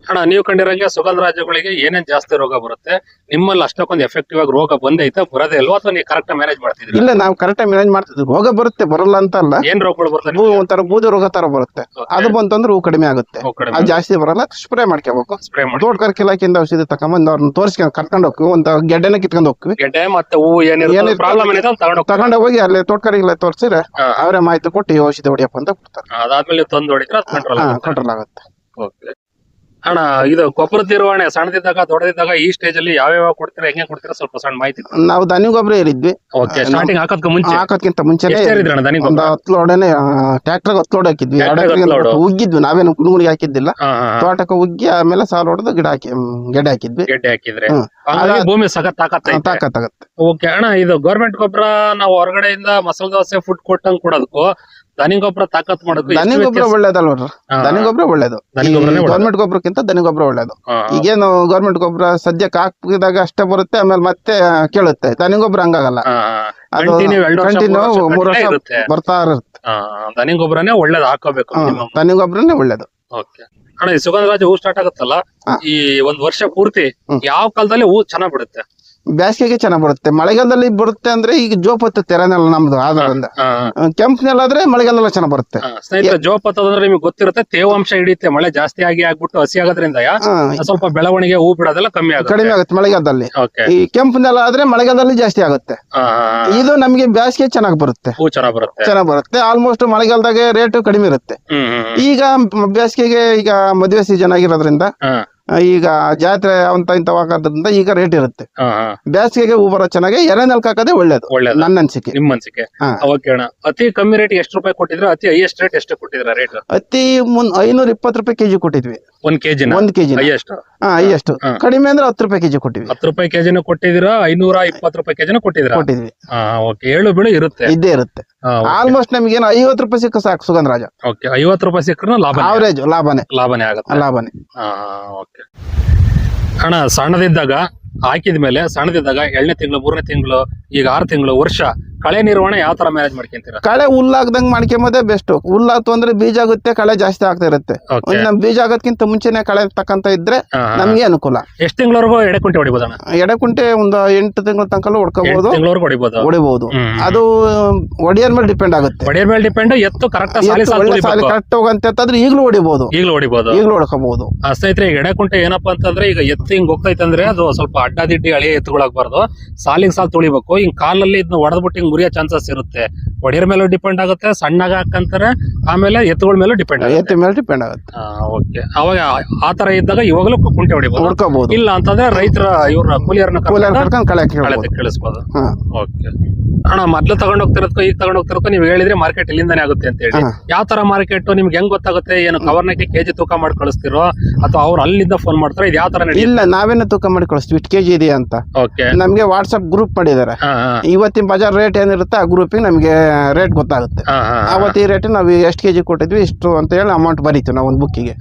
ಅಣ್ಣ ನೀವು ಕಂಡಿರಂಗೆ ಸುಗಂಧ ರಾಜ್ಯಗಳಿಗೆ ಏನೇನ್ ಜಾಸ್ತಿ ರೋಗ ಬರುತ್ತೆ? ನಿಮ್ಮಲ್ಲಿ ಅಷ್ಟಕ್ಕೊಂದು ಎಫೆಕ್ಟಿವ್ ಆಗಿ ರೋಗ ಬಂದೈತೆ ಬರೋದೇ ಇಲ್ವಾ? ಅಥವಾ ನೀವು ಕರೆಕ್ಟ್ ಮ್ಯಾನೇಜ್ ಮಾಡ್ತಿದ್ರಿ ಇಲ್ಲ ನಾವು ಕರೆಕ್ಟ್ ಮ್ಯಾನೇಜ್ ಮಾಡ್ತಿದ್ವಿ ರೋಗ ಬರುತ್ತೆ ಬರಲ್ಲ ಅಂತ ಅಲ್ಲ. ಏನ್ ರೋಗಗಳು ಬರುತ್ತೆ ಹೂ ಒಂಥರ ಬೂದು ರೋಗ ತರ ಬರುತ್ತೆ. ಅದು ಬಂತಂದ್ರೆ ಹೂ ಕಡಿಮೆ ಆಗುತ್ತೆ. ಅದು ಜಾಸ್ತಿ ಬರಲ್ಲ ಸ್ಪ್ರೇ ಮಾಡ್ಕೋಬೇಕು. ಸ್ಪ್ರೇ ಮಾಡಿ ತೋಟಗಾರಿಕೆ ಇಲಾಖೆಯಿಂದ ಔಷಧಿ ತಗೊಂಬಂದು ಅವ್ರನ್ನ ತೋರಿಸ್ಕೊಂಡು ಕರ್ಕೊಂಡು ಹೋಗ್ತೀವಿ. ಒಂದು ಗೆಡ್ಡೆನ ಕಿತ್ಕೊಂಡು ಹೋಗ್ತೀವಿ. ಗೆಡ್ಡೆ ಮತ್ತೆ ಹೂ ಏನಿರುತ್ತೆ ಏನಿರುತ್ತೆ ಪ್ರಾಬ್ಲಮ್ ಏನಿದೆ ಅಂತ ತಗೊಂಡು ತಗೊಂಡು ಹೋಗಿ ಅಲ್ಲಿ ತೋಟಗಾರಿಕೆ ಇಲಾಖೆ ತೋರಿಸಿದ್ರೆ ಅವರೇ ಮಾಹಿತಿ ಕೊಟ್ಟು ಈ ಔಷಧಿ ಹೊಡಿಯಪ್ಪ ಅಂತ ಕೊಡ್ತಾರೆ. ಅದಾದ್ಮೇಲೆ ತಂದು ಹೊಡಿದ್ರೆ ಅದು ಕಂಟ್ರೋಲ್ ಹಾ ಕಂಟ್ರೋಲ್ ಆಗುತ್ತೆ. ಓಕೆ ಅಣ್ಣ ಇದು ಗೊಬ್ಬರ ನಿರ್ವಹಣೆ ಸಣ್ಣದಿದ್ದಾಗ ದೊಡ್ಡದಿದ್ದಾಗ ಈ ಸ್ಟೇಜ್ ಅಲ್ಲಿ ಯಾವ ಕೊಡ್ತೀರಾ ಹೆಂಗೆ ಕೊಡ್ತೀರಾ ಸ್ವಲ್ಪ ಸಣ್ಣ ಮಾಹಿತಿ ನಾವು ದನಿ ಗೊಬ್ಬರ ಏರಿದ್ವಿ. ಓಕೆ ಸ್ಟಾರ್ಟಿಂಗ್ ಹಾಕೋದಕ್ಕೆ ಮುಂಚೆ? ಹಾಕೋದ್ಕಿಂತ ಮುಂಚೆನೆ ದನಿ ಗೊಬ್ಬರ? ಹತ್ತು ಲೋಡನೆ ಟ್ರ್ಯಾಕ್ಟರ್ ಹತ್ತು ಲೋಡ್ ಹಾಕಿದ್ವಿ. ಉಗ್ಗಿದ್ವಿ ನಾವೇನು ಕುಣಗುಣಿಗೆ ಹಾಕಿದ್ದಿಲ್ಲ. ತೋಟಕ್ಕೆ ಉಗ್ಗಿ ಆಮೇಲೆ ಸಾಲ ಹೊಡೆದು ಗಿಡ ಹಾಕಿ ಗೆಡ್ಡೆ ಹಾಕಿದ್ವಿ. ಗೆಡ್ಡೆ ಹಾಕಿದ್ರೆ? ಭೂಮಿ ಸಖತ್ ತಾಕತ್ತಾಗತ್ತೆ ಓಕೆ ಅಣ್ಣ ಇದು ಗೌರ್ಮೆಂಟ್ ಗೊಬ್ಬರ ನಾವು ಹೊರಗಡೆಯಿಂದ ಮಸಾಲೆ ದೋಸೆ ಫುಡ್ ಕೊಟ್ಟಂಗ್ ಕೊಡೋದಕ್ಕೂ ದನಿ ಗೊಬ್ಬರ ತಾಕತ್ ಎಷ್ಟು ದನಿ ಗೊಬ್ಬರ? ಒಳ್ಳೇದಲ್ವ ದನಿ ಗೊಬ್ಬರ ಒಳ್ಳೇದು. ಗೌರ್ಮೆಂಟ್ ಗೊಬ್ಬರಕ್ಕಿಂತ ದನಿ ಗೊಬ್ಬರ ಒಳ್ಳೇದು. ಈಗೇನು ಗೌರ್ಮೆಂಟ್ ಗೊಬ್ಬರ ಸದ್ಯಕ್ಕೆ ಹಾಕಿದಾಗ ಅಷ್ಟೇ ಬರುತ್ತೆ ಆಮೇಲೆ ಮತ್ತೆ ಕೇಳುತ್ತೆ. ದನಿ ಗೊಬ್ಬರ ಹಂಗಾಗಲ್ಲ. ಅದು ವರ್ಷ, ಮೂರು ಬರ್ತಾ ಇರುತ್ತೆ. ದನಿ ಗೊಬ್ಬರನೇ ಒಳ್ಳೇದು ಹಾಕೋಬೇಕು ದನಿ ಗೊಬ್ಬರನೇ ಒಳ್ಳೇದು. ಅಣ್ಣ ಈ ಸುಗಂಧರಾಜ ಹೂ ಸ್ಟಾರ್ಟ್ ಆಗುತ್ತಲ್ಲ ಈ ಒಂದ್ ವರ್ಷ ಪೂರ್ತಿ. ಯಾವ ಕಾಲದಲ್ಲಿ ಹೂ ಚೆನ್ನಾಗ್ ಬಿಡುತ್ತೆ? ಬೇಸಿಗೆಗೆ ಚೆನ್ನಾಗಿ ಬರುತ್ತೆ. ಮಳೆಗಾಲದಲ್ಲಿ ಬರುತ್ತೆ ಅಂದ್ರೆ ಈಗ ಜೋಪತ್ತು ತೆರನೆಲ್ಲ ನಮ್ದು ಆದ್ರಿಂದ ಕೆಂಪ್ ಹಾ. ಕೆಂಪು ನೆಲ ಆದ್ರೆ ಮಳೆಗಾಲ ಚೆನ್ನಾಗಿ ಬರುತ್ತೆ. ಸ್ನೇಹಿತರೆ ಜೋಪತ್ ಅಂದ್ರೆ ನಿಮಗೆ ಗೊತ್ತಿರುತ್ತೆ ತೇವಾಂಶ ಹಿಡಿಯುತ್ತೆ. ಮಳೆ ಜಾಸ್ತಿ ಆಗಿ ಆಗ್ಬಿಟ್ಟು ಹಸಿ ಆಗೋದ್ರಿಂದ ಸ್ವಲ್ಪ ಬೆಳವಣಿಗೆ ಹೂ ಬಿಡೋದೆಲ್ಲ ಕಮ್ಮಿ ಆಗುತ್ತೆ. ಕಡಿಮೆ ಆಗುತ್ತೆ ಮಳೆಗಾಲದಲ್ಲಿ. ಈ ಕೆಂಪು ನೆಲ ಆದ್ರೆ ಮಳೆಗಾಲದಲ್ಲಿ ಜಾಸ್ತಿ ಆಗುತ್ತೆ. ಇದು ನಮ್ಗೆ ಬೇಸಿಗೆ ಚೆನ್ನಾಗಿ ಬರುತ್ತೆ. ಹೂ ಚೆನ್ನಾಗ್ ಬರುತ್ತೆ. ಚೆನ್ನಾಗಿ ಬರುತ್ತೆ. ಆಲ್ಮೋಸ್ಟ್ ಮಳೆಗಾಲದಾಗ ರೇಟ್ ಕಡಿಮೆ ಇರುತ್ತೆ. ಈಗ ಬ್ಯಾಸಿಗೆಗೆ ಬೇಸಿಗೆಗೆ ಈಗ ಮದುವೆ ಸೀಸನ್ ಆಗಿರೋದ್ರಿಂದ ಈಗ ಜಾತ್ರೆ ಅಂತ ಇಂಥವಾಗೋದ್ರಿಂದ ಈಗ ರೇಟ್ ಇರುತ್ತೆ. ಹಾ, ಹಾ. ಬೇಸಿಗೆಗೆ ಹೂ ಬರೋ ಚೆನ್ನಾಗಿ ಎರೆ ನೆಲಕ್ಕೆ ಹಾಕೋದೇ ಒಳ್ಳೇದು. ಒಳ್ಳೇದು. ನನ್ನ ಅನ್ಸಿಕೆ. ನಿಮ್ಮ ಅನ್ಸಿಕೆ. ಹಾ. ಓಕೆ ಅಣ್ಣ ಅತಿ ಕಮ್ಮಿ ರೇಟ್ ಎಷ್ಟು ರೂಪಾಯಿ ಕೊಟ್ಟಿದ್ರೆ? ಅತಿ ಹೈಯೆಸ್ಟ್ ರೇಟ್ ಎಷ್ಟು ಕೊಟ್ಟಿದ್ರ ರೇಟ್ ಅತಿ ಮುನ್ ಐನೂರ ಇಪ್ಪತ್ತು ರೂಪಾಯಿ ಕೆಜಿ ಕೊಟ್ಟಿದ್ವಿ. ಒಂದ್ ಕೆಜಿನ? ಒಂದ್ ಕೆಜಿ ಹೈಯೆಸ್ಟ್ ಹಾ ಎಷ್ಟು ಹಾ. ಕಡಿಮೆ ಅಂದ್ರೆ ಹತ್ತು ರೂಪಾಯಿ ಕೆಜಿ ಕೊಟ್ಟಿದ್ವಿ. ಹತ್ತು ರೂಪಾಯಿ ಕೆಜಿನ ಕೊಟ್ಟಿದ್ದೀರಾ? ಐನೂರ ಇಪ್ಪತ್ತು ರೂಪಾಯಿ ಕೆಜಿನ ಕೊಟ್ಟಿದ್ದೀರಾ? ಕೊಟ್ಟಿದ್ವಿ. ಹಾ ಓಕೆ ಏಳು ಬೀಳು ಇರುತ್ತೆ. ಇದ್ದೇ ಇರುತ್ತೆ. ಆಲ್ಮೋಸ್ಟ್ ನಮ್ಗೆ ಏನು ಐವತ್ತು ರೂಪಾಯಿ ಸಿಕ್ಕ ಸಾಕು ಸುಗಂಧರಾಜ. ಓಕೆ ಐವತ್ತು ರೂಪಾಯಿ ಸಿಕ್ಕರೂ ಲಾಭ ಆವರೇಜ್ ಲಾಭನೇ. ಲಾಭನೇ ಆಗುತ್ತೆ. ಲಾಭನೇ. ಹಾ ಓಕೆ ಅಣ್ಣ ಸಣ್ಣದಿದ್ದಾಗ ಹಾಕಿದ ಮೇಲೆ ಸಣ್ಣದಿದ್ದಾಗ ಎರಡನೇ ತಿಂಗಳು ಮೂರನೇ ತಿಂಗಳು ಈಗ ಆರು ತಿಂಗಳು ವರ್ಷ ಕಳೆ ನಿರ್ವಹಣೆ ಯಾವ ತರ ಮ್ಯಾನೇಜ್ ಮಾಡ್ಕೊಂತೀರಾ? ಕಳೆ ಹುಲ್ಲಾಗ್ದಂಗ್ ಮಾಡ್ಕೊಂಬೋದೇ ಬೆಸ್ಟ್ ಹುಲ್ಲಾತು ಅಂದ್ರೆ ಬೀಜ ಆಗುತ್ತೆ ಕಳೆ ಜಾಸ್ತಿ ಆಗ್ತಾ ಇರುತ್ತೆ. ನಮ್ ಬೀಜ ಆಗೋದ್ಕಿಂತ ಮುಂಚೆನೆ ಕಳೆ ತಕ್ಕಂತ ಇದ್ರೆ ನಮ್ಗೆ ಅನುಕೂಲ. ಎಷ್ಟ್ ತಿಂಗಳವರೆಗೂ ಎಡೆಕುಂಟೆ ಹೊಡಿಬೋದಣ್ಣ? ಎಡೆಕುಂಟೆ ಒಂದು ಎಂಟು ತಿಂಗಳ ತನಕ ಹೊಡ್ಕೋಬಹುದು ತಿಂಗಳವರೆಗೂ ಹೊಡಿಬೋದು. ಹೊಡಿಬಹುದು ಹ್ಮ್. ಅದು ಒಡಿಯರ್ ಮೇಲೆ ಡಿಪೆಂಡ್ ಆಗುತ್ತೆ. ಒಡೆಯ ಮೇಲೆ ಡಿಪೆಂಡ್ ಎತ್ತು ಕರೆಕ್ಟ್ ಸಾಲಿ ಎತ್ತು ಸಾಲು ಒಳ್ಳೆ ಸಾಲಿ ತುಳಿಬೇಕು ಕರೆಕ್ಟ್ ಹೋಗಂತಂದ್ರೆ ಈಗಲೂ ಹೊಡಿಬಹುದು ಈಗಲೂ ಹೊಡಿಬೋದು. ಈಗಲೂ ಹೊಡ್ಕೋಬಹುದು ಆ ಸ್ನೇಹಿತರೆ ಈಗ ಎಡೆಕುಂಟೆ ಏನಪ್ಪಾ ಅಂತಂದ್ರೆ ಈಗ ಎತ್ತು ಹಿಂಗ್ ಹೋಗ್ತೈತೆ ಅಂದ್ರೆ ಅದು ಸ್ವಲ್ಪ ಅಡ್ಡದಿಡ್ಡಿ ಹಳೆ ಎತ್ತುಗಳಾಗಬಾರ್ದು. ಸಾಲಿಗೆ ಸಾಲ್ ತುಳಿಬೇಕು. ಹಿಂಗ್ ಕಾಲಲ್ಲಿ ಇದನ್ನ ಹೊಡೆದ್ಬಿಟ್ಟು ಹಿಂಗ್ ಮುರಿಯೋ ಚಾನ್ಸಸ್ ಇರುತ್ತೆ. ಒಡೆಯರ್ ಮೇಲೂ ಡಿಪೆಂಡ್ ಆಗುತ್ತೆ ಸಣ್ಣಗ ಹಾಕಂತಾರೆ ಆಮೇಲೆ ಎತ್ತುಗಳ ಮೇಲೂ ಡಿಪೆಂಡ್ ಆಗುತ್ತೆ. ಎತ್ತಿ ಮೇಲೆ ಡಿಪೆಂಡ್ ಆಗುತ್ತೆ. ಓಕೆ. ಅವಾಗ ಆ- ತರ ಇದ್ದಾಗ ಇವಾಗಲೂ ಕುಂಟೆ ಹೊಡಿಬೋದು. ಹೊಡ್ಕೋಬಹುದು ಇಲ್ಲ ಅಂತಂದ್ರೆ ರೈತರ ಇವ್ರ ಕೂಲಿಯರ್ನ ಕೂಲರ್ ಕರ್ಕೊಂಡು ಕಳೆ ಕೇಳ್ಬೋದು ಕೇಳಿಸ್ಬೋದು. ಹಾ. ಓಕೆ. ಅಣ್ಣ ಮೊದ್ಲು ತಗೊಂಡ್ ಈಗ ತಗೊಂಡ್ ನೀವು ಹೇಳಿದ್ರೆ ಮಾರ್ಕೆಟ್ ಇಲ್ಲಿಂದಾನೆ ಆಗುತ್ತೆ ಅಂತ ಹೇಳಿ. ಹಾ. ಯಾವ ತರ ಮಾರ್ಕೆಟ್ ನಿಮ್ಗೆ ಹೆಂಗ್ ಗೊತ್ತಾಗುತ್ತೆ ಏನು ಕವರ್ನಕ್ಕೆ ಕೆಜಿ ತೂಕ ಮಾಡಿ ಕಳಿಸ್ತಿರೋ ಅಥವಾ ಅವ್ರು ಅಲ್ಲಿಂದ ಫೋನ್ ಮಾಡ್ತಾರೆ ಇದು ಯಾವ ತರ ನಡೆಯುತ್ತೆ ಇಲ್ಲ ನಾವೇನು ತೂಕ ಮಾಡಿ ಕಳಿಸ್ತೀವಿ ಇಷ್ಟು ಕೆಜಿ ಇದೆಯಾ ಅಂತ. ಓಕೆ. ನಮ್ಗೆ ವಾಟ್ಸಪ್ ಗ್ರೂಪ್ ಮಾಡಿದ್ದಾರೆ. ಇವತ್ತಿನ ಬಜಾರ್ ರೇಟ್ ಏನಿರುತ್ತೆ ಆ ಗ್ರೂಪಿಗೆ ನಮಗೆ ರೇಟ್ ಗೊತ್ತಾಗುತ್ತೆ. ಅವತ್ತು ಈ ರೇಟ್ ನಾವು ಎಷ್ಟು ಕೆಜಿ ಕೊಟ್ಟಿದ್ವಿ ಇಷ್ಟು ಅಂತ ಹೇಳಿ ಅಮೌಂಟ್ ಬರೀತೀವಿ ನಾವು ಒಂದು ಬುಕ್ಕಿಗೆ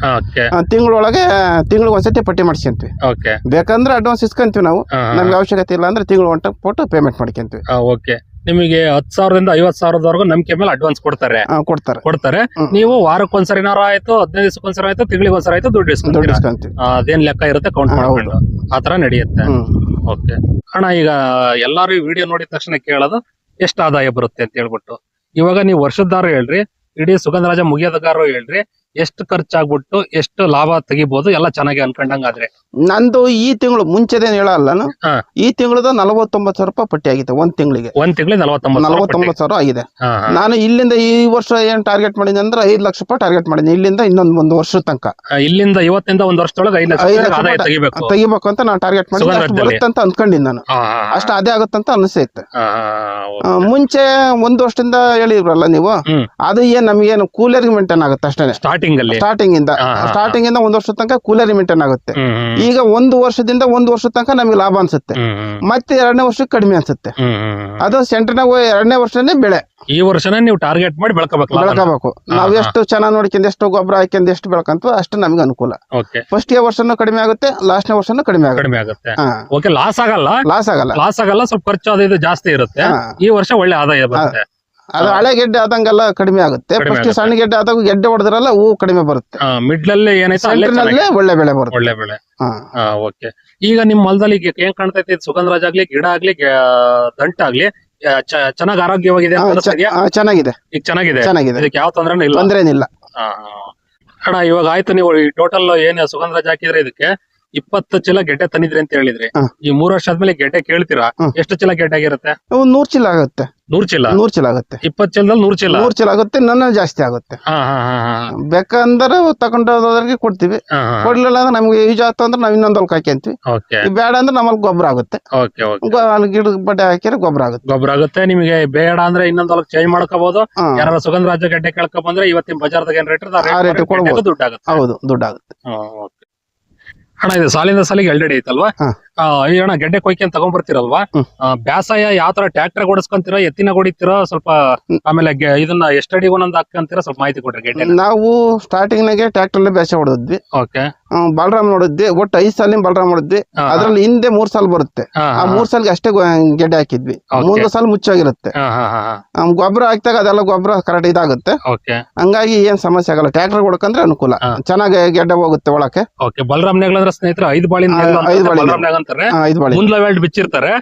ತಿಂಗಳೊಳಗೆ ತಿಂಗಳಿಗೆ ಒಂದ್ಸತಿ ಪಟ್ಟಿ ಮಾಡ್ಸ್ಕೊಂತೀವಿ. ಓಕೆ ಬೇಕಂದ್ರೆ ಅಡ್ವಾನ್ಸ್ ಇಸ್ಕೊಂತೀವಿ ನಾವು. ನಮ್ಗೆ ಅವಶ್ಯಕತೆ ಇಲ್ಲ ಅಂದ್ರೆ ತಿಂಗಳು ಒಂಟ ಕೊಟ್ಟು ಪೇಮೆಂಟ್ ಮಾಡ್ಕೊಂತೀವಿ. ಓಕೆ ನಿಮಗೆ ಹತ್ ಸಾವಿರದಿಂದ ಐವತ್ ಸಾವಿರದವರೆಗೂ ನಂಬಿಕೆ ಮೇಲೆ ಅಡ್ವಾನ್ಸ್ ಕೊಡ್ತಾರೆ. ಕೊಡ್ತಾರೆ. ಕೊಡ್ತಾರೆ. ನೀವು ನೀವು ವಾರಕ್ಕೊಂದ್ಸರಿನಾರ ಆಯ್ತು ಹದಿನೈದು ದಿವಸಕ್ಕೊಂದ್ಸರಿ ಆಯ್ತು ತಿಂಗಳಿಗೆ ಒಂದ್ಸರಿ ಆಯ್ತು ದುಡ್ಡು ಇಸ್ಕೊಂಡು ಅದೇನ್ ಲೆಕ್ಕ ಇರುತ್ತೆ ಕೌಂಟ್ ಮಾಡ್ಕೊಂಡು. ಆತರ ತರ ನಡೆಯುತ್ತೆ. ಓಕೆ ಅಣ್ಣ ಈಗ ಎಲ್ಲಾರು ವಿಡಿಯೋ ನೋಡಿದ ತಕ್ಷಣ ಕೇಳೋದು ಎಷ್ಟು ಆದಾಯ ಬರುತ್ತೆ ಅಂತ ಹೇಳ್ಬಿಟ್ಟು. ಇವಾಗ ನೀವು ವರ್ಷದ್ದಾರು ಹೇಳ್ರಿ ಇಡೀ ಸುಗಂಧರಾಜ ಮುಗಿಯೋದಗಾರು ಹೇಳ್ರಿ ಎಷ್ಟು ಖರ್ಚಾಗ್ಬಿಟ್ಟು ಎಷ್ಟು ಲಾಭ ತೆಗಿಬಹುದು ಎಲ್ಲ ಚೆನ್ನಾಗಿ ಅನ್ಕೊಂಡಂಗಾದ್ರೆ. ನಂದು ಈ ತಿಂಗಳು ಮುಂಚೆದೇನು ಹೇಳಲ್ಲ ನಾನು. ಹಾ. ಈ ತಿಂಗಳದ ನಲವತ್ತೊಂಬತ್ತು ಸಾವಿರ ರೂಪಾಯಿ ಪಟ್ಟಿ ಆಗಿದೆ ಒಂದ್ ತಿಂಗಳಿಗೆ. ಒಂದ್ ತಿಂಗಳಿಗೆ ನಲವತ್ತೊಂಬತ್ತು ಸಾವಿರ ನಲವತ್ತೊಂಬತ್ತು ಸಾವಿರ ಆಗಿದೆ. ಹಾ, ಹಾ. ನಾನು ಇಲ್ಲಿಂದ ಈ ವರ್ಷ ಏನ್ ಟಾರ್ಗೆಟ್ ಮಾಡಿದ್ ಅಂದ್ರೆ ಐದ್ ಲಕ್ಷ ರೂಪಾಯಿ ಟಾರ್ಗೆಟ್ ಮಾಡಿದ್ ಇಲ್ಲಿಂದ ಇನ್ನೊಂದ್ ಒಂದು ವರ್ಷದ ತನಕ. ಆ, ಇಲ್ಲಿಂದ ಇವತ್ತಿಂದ ಒಂದ್ ವರ್ಷದೊಳಗೆ ಐದು ಲಕ್ಷ ಐದು ರೂಪಾಯಿ ಲಕ್ಷ ಆದಾಯ ರೂಪಾಯಿ ತೆಗಿಬೇಕು. ತೆಗಿಬೇಕು ಅಂತ ನಾನು ಟಾರ್ಗೆಟ್ ಮಾಡಿ ಅಷ್ಟು ಸುಗಂಧದಲ್ಲಿ. ಬರುತ್ತೆ ಅಂತ ಅನ್ಕೊಂಡಿನಿ ನಾನು. ಅಷ್ಟ ಹಾ, ಹಾ. ಅಷ್ಟು ಅದೇ ಆಗುತ್ತಂತ ಅನಿಸೈತೆ ಹಾ, ಹಾ, ಆ, ಮುಂಚೆ ಒಂದ್ ವರ್ಷದಿಂದ ಹೇಳಿದ್ರಲ್ಲ ನೀವು? ಹ್ಮ್. ಅದು ಏನ್ ನಮಗೇನು ಕೂಲರ್ ಮೇಂಟೈನ್ ಆಗುತ್ತೆ ಅಷ್ಟೇ ಸ್ಟಾರ್ಟಿಂಗ್ ಅಲ್ಲಿ ಸ್ಟಾರ್ಟಿಂಗ್ ಇಂದ. ಸ್ಟಾರ್ಟಿಂಗ್ ಇಂದ ಒಂದ್ ವರ್ಷದ ತನಕ ಕೂಲರ್ ಮೇಂಟೈನ್ ಆಗುತ್ತೆ. ಈಗ ಒಂದು ವರ್ಷದಿಂದ ಒಂದು ವರ್ಷದ ತನಕ ನಮಗೆ ಲಾಭ ಅನ್ಸುತ್ತೆ. ಮತ್ತೆ ಎರಡನೇ ವರ್ಷಕ್ಕೆ ಕಡಿಮೆ ಅನ್ಸುತ್ತೆ. ಅದು ಸೆಂಟರ್ನಾಗ ಎರಡನೇ ವರ್ಷನೇ ಬೆಳೆ. ಈ ವರ್ಷನೇ ನೀವು ಟಾರ್ಗೆಟ್ ಮಾಡಿ ಬೆಳ್ಕೋಬೇಕು ಬೆಳ್ಕೋಬೇಕು. ನಾವು. ಎಷ್ಟು ಚೆನ್ನಾಗಿ ನೋಡ್ಕೊಂಡು ಎಷ್ಟು ಗೊಬ್ಬರ ಹಾಕೊಂಡು ಎಷ್ಟು ಬೆಳ್ಕಂತ ಅಷ್ಟು ನಮ್ಗೆ ಅನುಕೂಲ. ಫಸ್ಟ್ ಇಯರ್ ವರ್ಷನೂ ಕಡಿಮೆ ಆಗುತ್ತೆ ಲಾಸ್ಟ್ನೇ ವರ್ಷನೂ ಕಡಿಮೆ ಆಗುತ್ತೆ. ಕಡಿಮೆ ಆಗುತ್ತೆ. ಓಕೆ ಲಾಸ್ ಆಗಲ್ಲ. ಲಾಸ್ ಆಗಲ್ಲ. ಲಾಸ್ ಆಗಲ್ಲ ಸ್ವಲ್ಪ ಖರ್ಚು ಅದು ಇದು ಜಾಸ್ತಿ ಇರುತ್ತೆ. ಈ ವರ್ಷ ಒಳ್ಳೆ ಆದಾಯ ಬರುತ್ತೆ. ಅದು ಹಳೆ ಗೆಡ್ಡೆ ಆದಂಗೆಲ್ಲ ಕಡಿಮೆ ಆಗುತ್ತೆ. ಫಸ್ಟ್ ಸಣ್ಣ ಗೆಡ್ಡೆ ಆದಾಗ ಗೆಡ್ಡೆ ಹೊಡೆದ್ರಲ್ಲ ಹೂ ಕಡಿಮೆ ಬರುತ್ತೆ. ಮಿಡ್ಲ್ ಅಲ್ಲಿ ಒಳ್ಳೆ ಬೆಳೆ ಬರುತ್ತೆ. ಒಳ್ಳೆ ಬೆಳೆ. ಓಕೆ ಈಗ ನಿಮ್ ಹೊಲದಲ್ಲಿ ಏನ್ ಏನ್ ಕಾಣ್ತೈತಿ ಸುಗಂಧರಾಜ್ ಆಗ್ಲಿ ಗಿಡ ಆಗ್ಲಿ ದಂಟ ದಂಟಾಗ್ಲಿ ಚೆನ್ನಾಗಿ ಆರೋಗ್ಯವಾಗಿದೆ ಚೆನ್ನಾಗಿದೆ. ಈಗ ಚೆನ್ನಾಗಿದೆ? ಚೆನ್ನಾಗಿದೆ. ಇದಕ್ಕೆ ಯಾವ ತೊಂದ್ರೆ ಇಲ್ಲ? ತೊಂದ್ರೆ ಅಣ್ಣ ಇವಾಗ ಆಯ್ತು ನೀವು ಈ ಟೋಟಲ್ ಏನ್ ಸುಗಂಧರಾಜ್ ಹಾಕಿದ್ರೆ ಇದಕ್ಕೆ? ಇಪ್ಪತ್ತು ಚೀಲ ಗೆಡ್ಡೆ ತಂದಿದ್ರಿ ಅಂತ ಹೇಳಿದ್ರಿ. ಹಾ. ಈ ಮೂರ್ ವರ್ಷ ಆದ್ಮೇಲೆ ಗೆಡ್ಡೆ ಕೇಳ್ತೀರಾ. ಎಷ್ಟು ಚೀಲ ಗೆಡ್ಡೆ ಆಗಿರುತ್ತೆ? ಒಂದ್ ನೂರ್ ಚೀಲ ಆಗುತ್ತೆ. ನೂರ್ ಚೀಲ? ನೂರ್ ಚೀಲ ಆಗುತ್ತೆ. ಇಪ್ಪತ್ ಚೀಲದಲ್ಲಿ ನೂರ್ ಚೀಲ? ನೂರ್ ಚೀಲ ಆಗುತ್ತೆ ನನ್ನ ಜಾಸ್ತಿ ಆಗುತ್ತೆ. ಹಾ ಹಾ ಹಾ ಹಾ ಬೇಕಂದ್ರೆ ತಗೊಂಡೋದ್ರಿಗೆ ಕೊಡ್ತೀವಿ. ಹಾ ಹಾ. ಕೊಡ್ಲಿಲ್ಲ ಅಂದ್ರೆ ನಮ್ಗೆ ಯೂಸ್ ಆಯ್ತು ಅಂದ್ರೆ ನಾವ್ ಇನ್ನೊಂದ್ ಹೊಲ್ಕ್ ಹಾಕ್ಯಂತೀವಿ ಓಕೆ. ಬೇಡ ಅಂದ್ರೆ ನಮ್ಮಲ್ಲಿ ಗೊಬ್ಬರ ಆಗುತ್ತೆ. Okay okay. ಗೊ- ಅಲ್ಲಿ ಗಿಡ ಬಡ್ಡೆ ಹಾಕಿದ್ರೆ ಗೊಬ್ಬರ ಆಗುತ್ತೆ. ಗೊಬ್ಬರ ಆಗುತ್ತೆ ನಿಮಗೆ ಬೇಡ ಅಂದ್ರೆ ಇನ್ನೊಂದ್ ಹೊಲಕ್ ಚೇಂಜ್ ಮಾಡ್ಕೋಬಹುದು ಹಾ, ಯಾರು ಸುಗಂಧರಾಜ ಗೆಡ್ಡೆ ಕೇಳ್ಕೊ ಬಂದ್ರೆ ಇವತ್ತಿನ ಬಜಾರ್ದಾಗ ಏನ್ ರೇಟ್ ಆ rate ಕೊಡ್ಬೋದು. ದುಡ್ಡು ಆಗುತ್ತೆ. ಹೌದು ದುಡ್ಡು ಆಗುತ್ತೆ. ಹಾ, okay. ಅಣ್ಣ ಇದು ಸಾಲಿಂದ ಸಾಲಿಗೆ ಎಲ್ರೆಡಿ ಐತಲ್ವಾ? ಈ ಅಣ್ಣ ಗೆಡ್ಡೆ ಕೊಯ್ಕೆ ಅಂತ ತಗೊಂಡ್ಬರ್ತಿರಲ್ವಾ ಬ್ಯಾಸಾಯ ಯಾವ ತರ ಟ್ರ್ಯಾಕ್ಟರ್ ಓಡಿಸ್ಕೊಂತೀರ ಎತ್ತಿನ ಹೊಡಿತೀರೋ ಸ್ವಲ್ಪ. ಆಮೇಲೆ ಇದನ್ನ ಎಷ್ಟಡಿ ಒಂದೊಂದು ಹಾಕಂತೀರಾ ಸ್ವಲ್ಪ ಮಾಹಿತಿ ಕೊಡ್ರಿ ಗೆಡ್ಡೆ ನಾವು ಸ್ಟಾರ್ಟಿಂಗ್ ನಾಗೆ ಟ್ರ್ಯಾಕ್ಟರ್ಲೆ ಬೇಸೆ ಹೊಡೆದ್ವಿ ಓಕೆ ಬಲರಾಮ್ ನೋಡಿದ್ವಿ ಒಟ್ಟು ಐದ್ ಸಾಲಿನ ಬಾಲರಾಮ್ ನೋಡಿದ್ವಿ. ಅದ್ರಲ್ಲಿ ಹಿಂದೆ ಮೂರ್ ಸಾಲ್ ಬರುತ್ತೆ. ಆ ಮೂರ್ ಸಾಲ್ಗೆ ಅಷ್ಟೇ ಗೆಡ್ಡೆ ಹಾಕಿದ್ವಿ. ಮೂರ್ ಸಾಲ ಮುಚ್ಚಾಗಿರುತ್ತೆ. ಗೊಬ್ಬರ ಹಾಕ್ದಾಗ ಅದೆಲ್ಲ ಗೊಬ್ಬರ ಕರೆಕ್ಟ್ ಇದಾಗುತ್ತೆ. ಹಂಗಾಗಿ ಏನ್ ಸಮಸ್ಯೆ ಆಗಲ್ಲ. ಟ್ರ್ಯಾಕ್ಟರ್ ಹೊಡ್ಕಂದ್ರೆ ಅನುಕೂಲ. ಚೆನ್ನಾಗಿ ಗೆಡ್ಡೆ ಹೋಗುತ್ತೆ ಒಳಕ್ಕೆ. ಬಲರಾಮ್ ಸ್ನೇಹಿತರೆ ಐದು ಬಾಳಿನ ಆ, ಐದು ಬಾಳಿ ಬಿಚ್ಚಿರ್ತಾರೆ.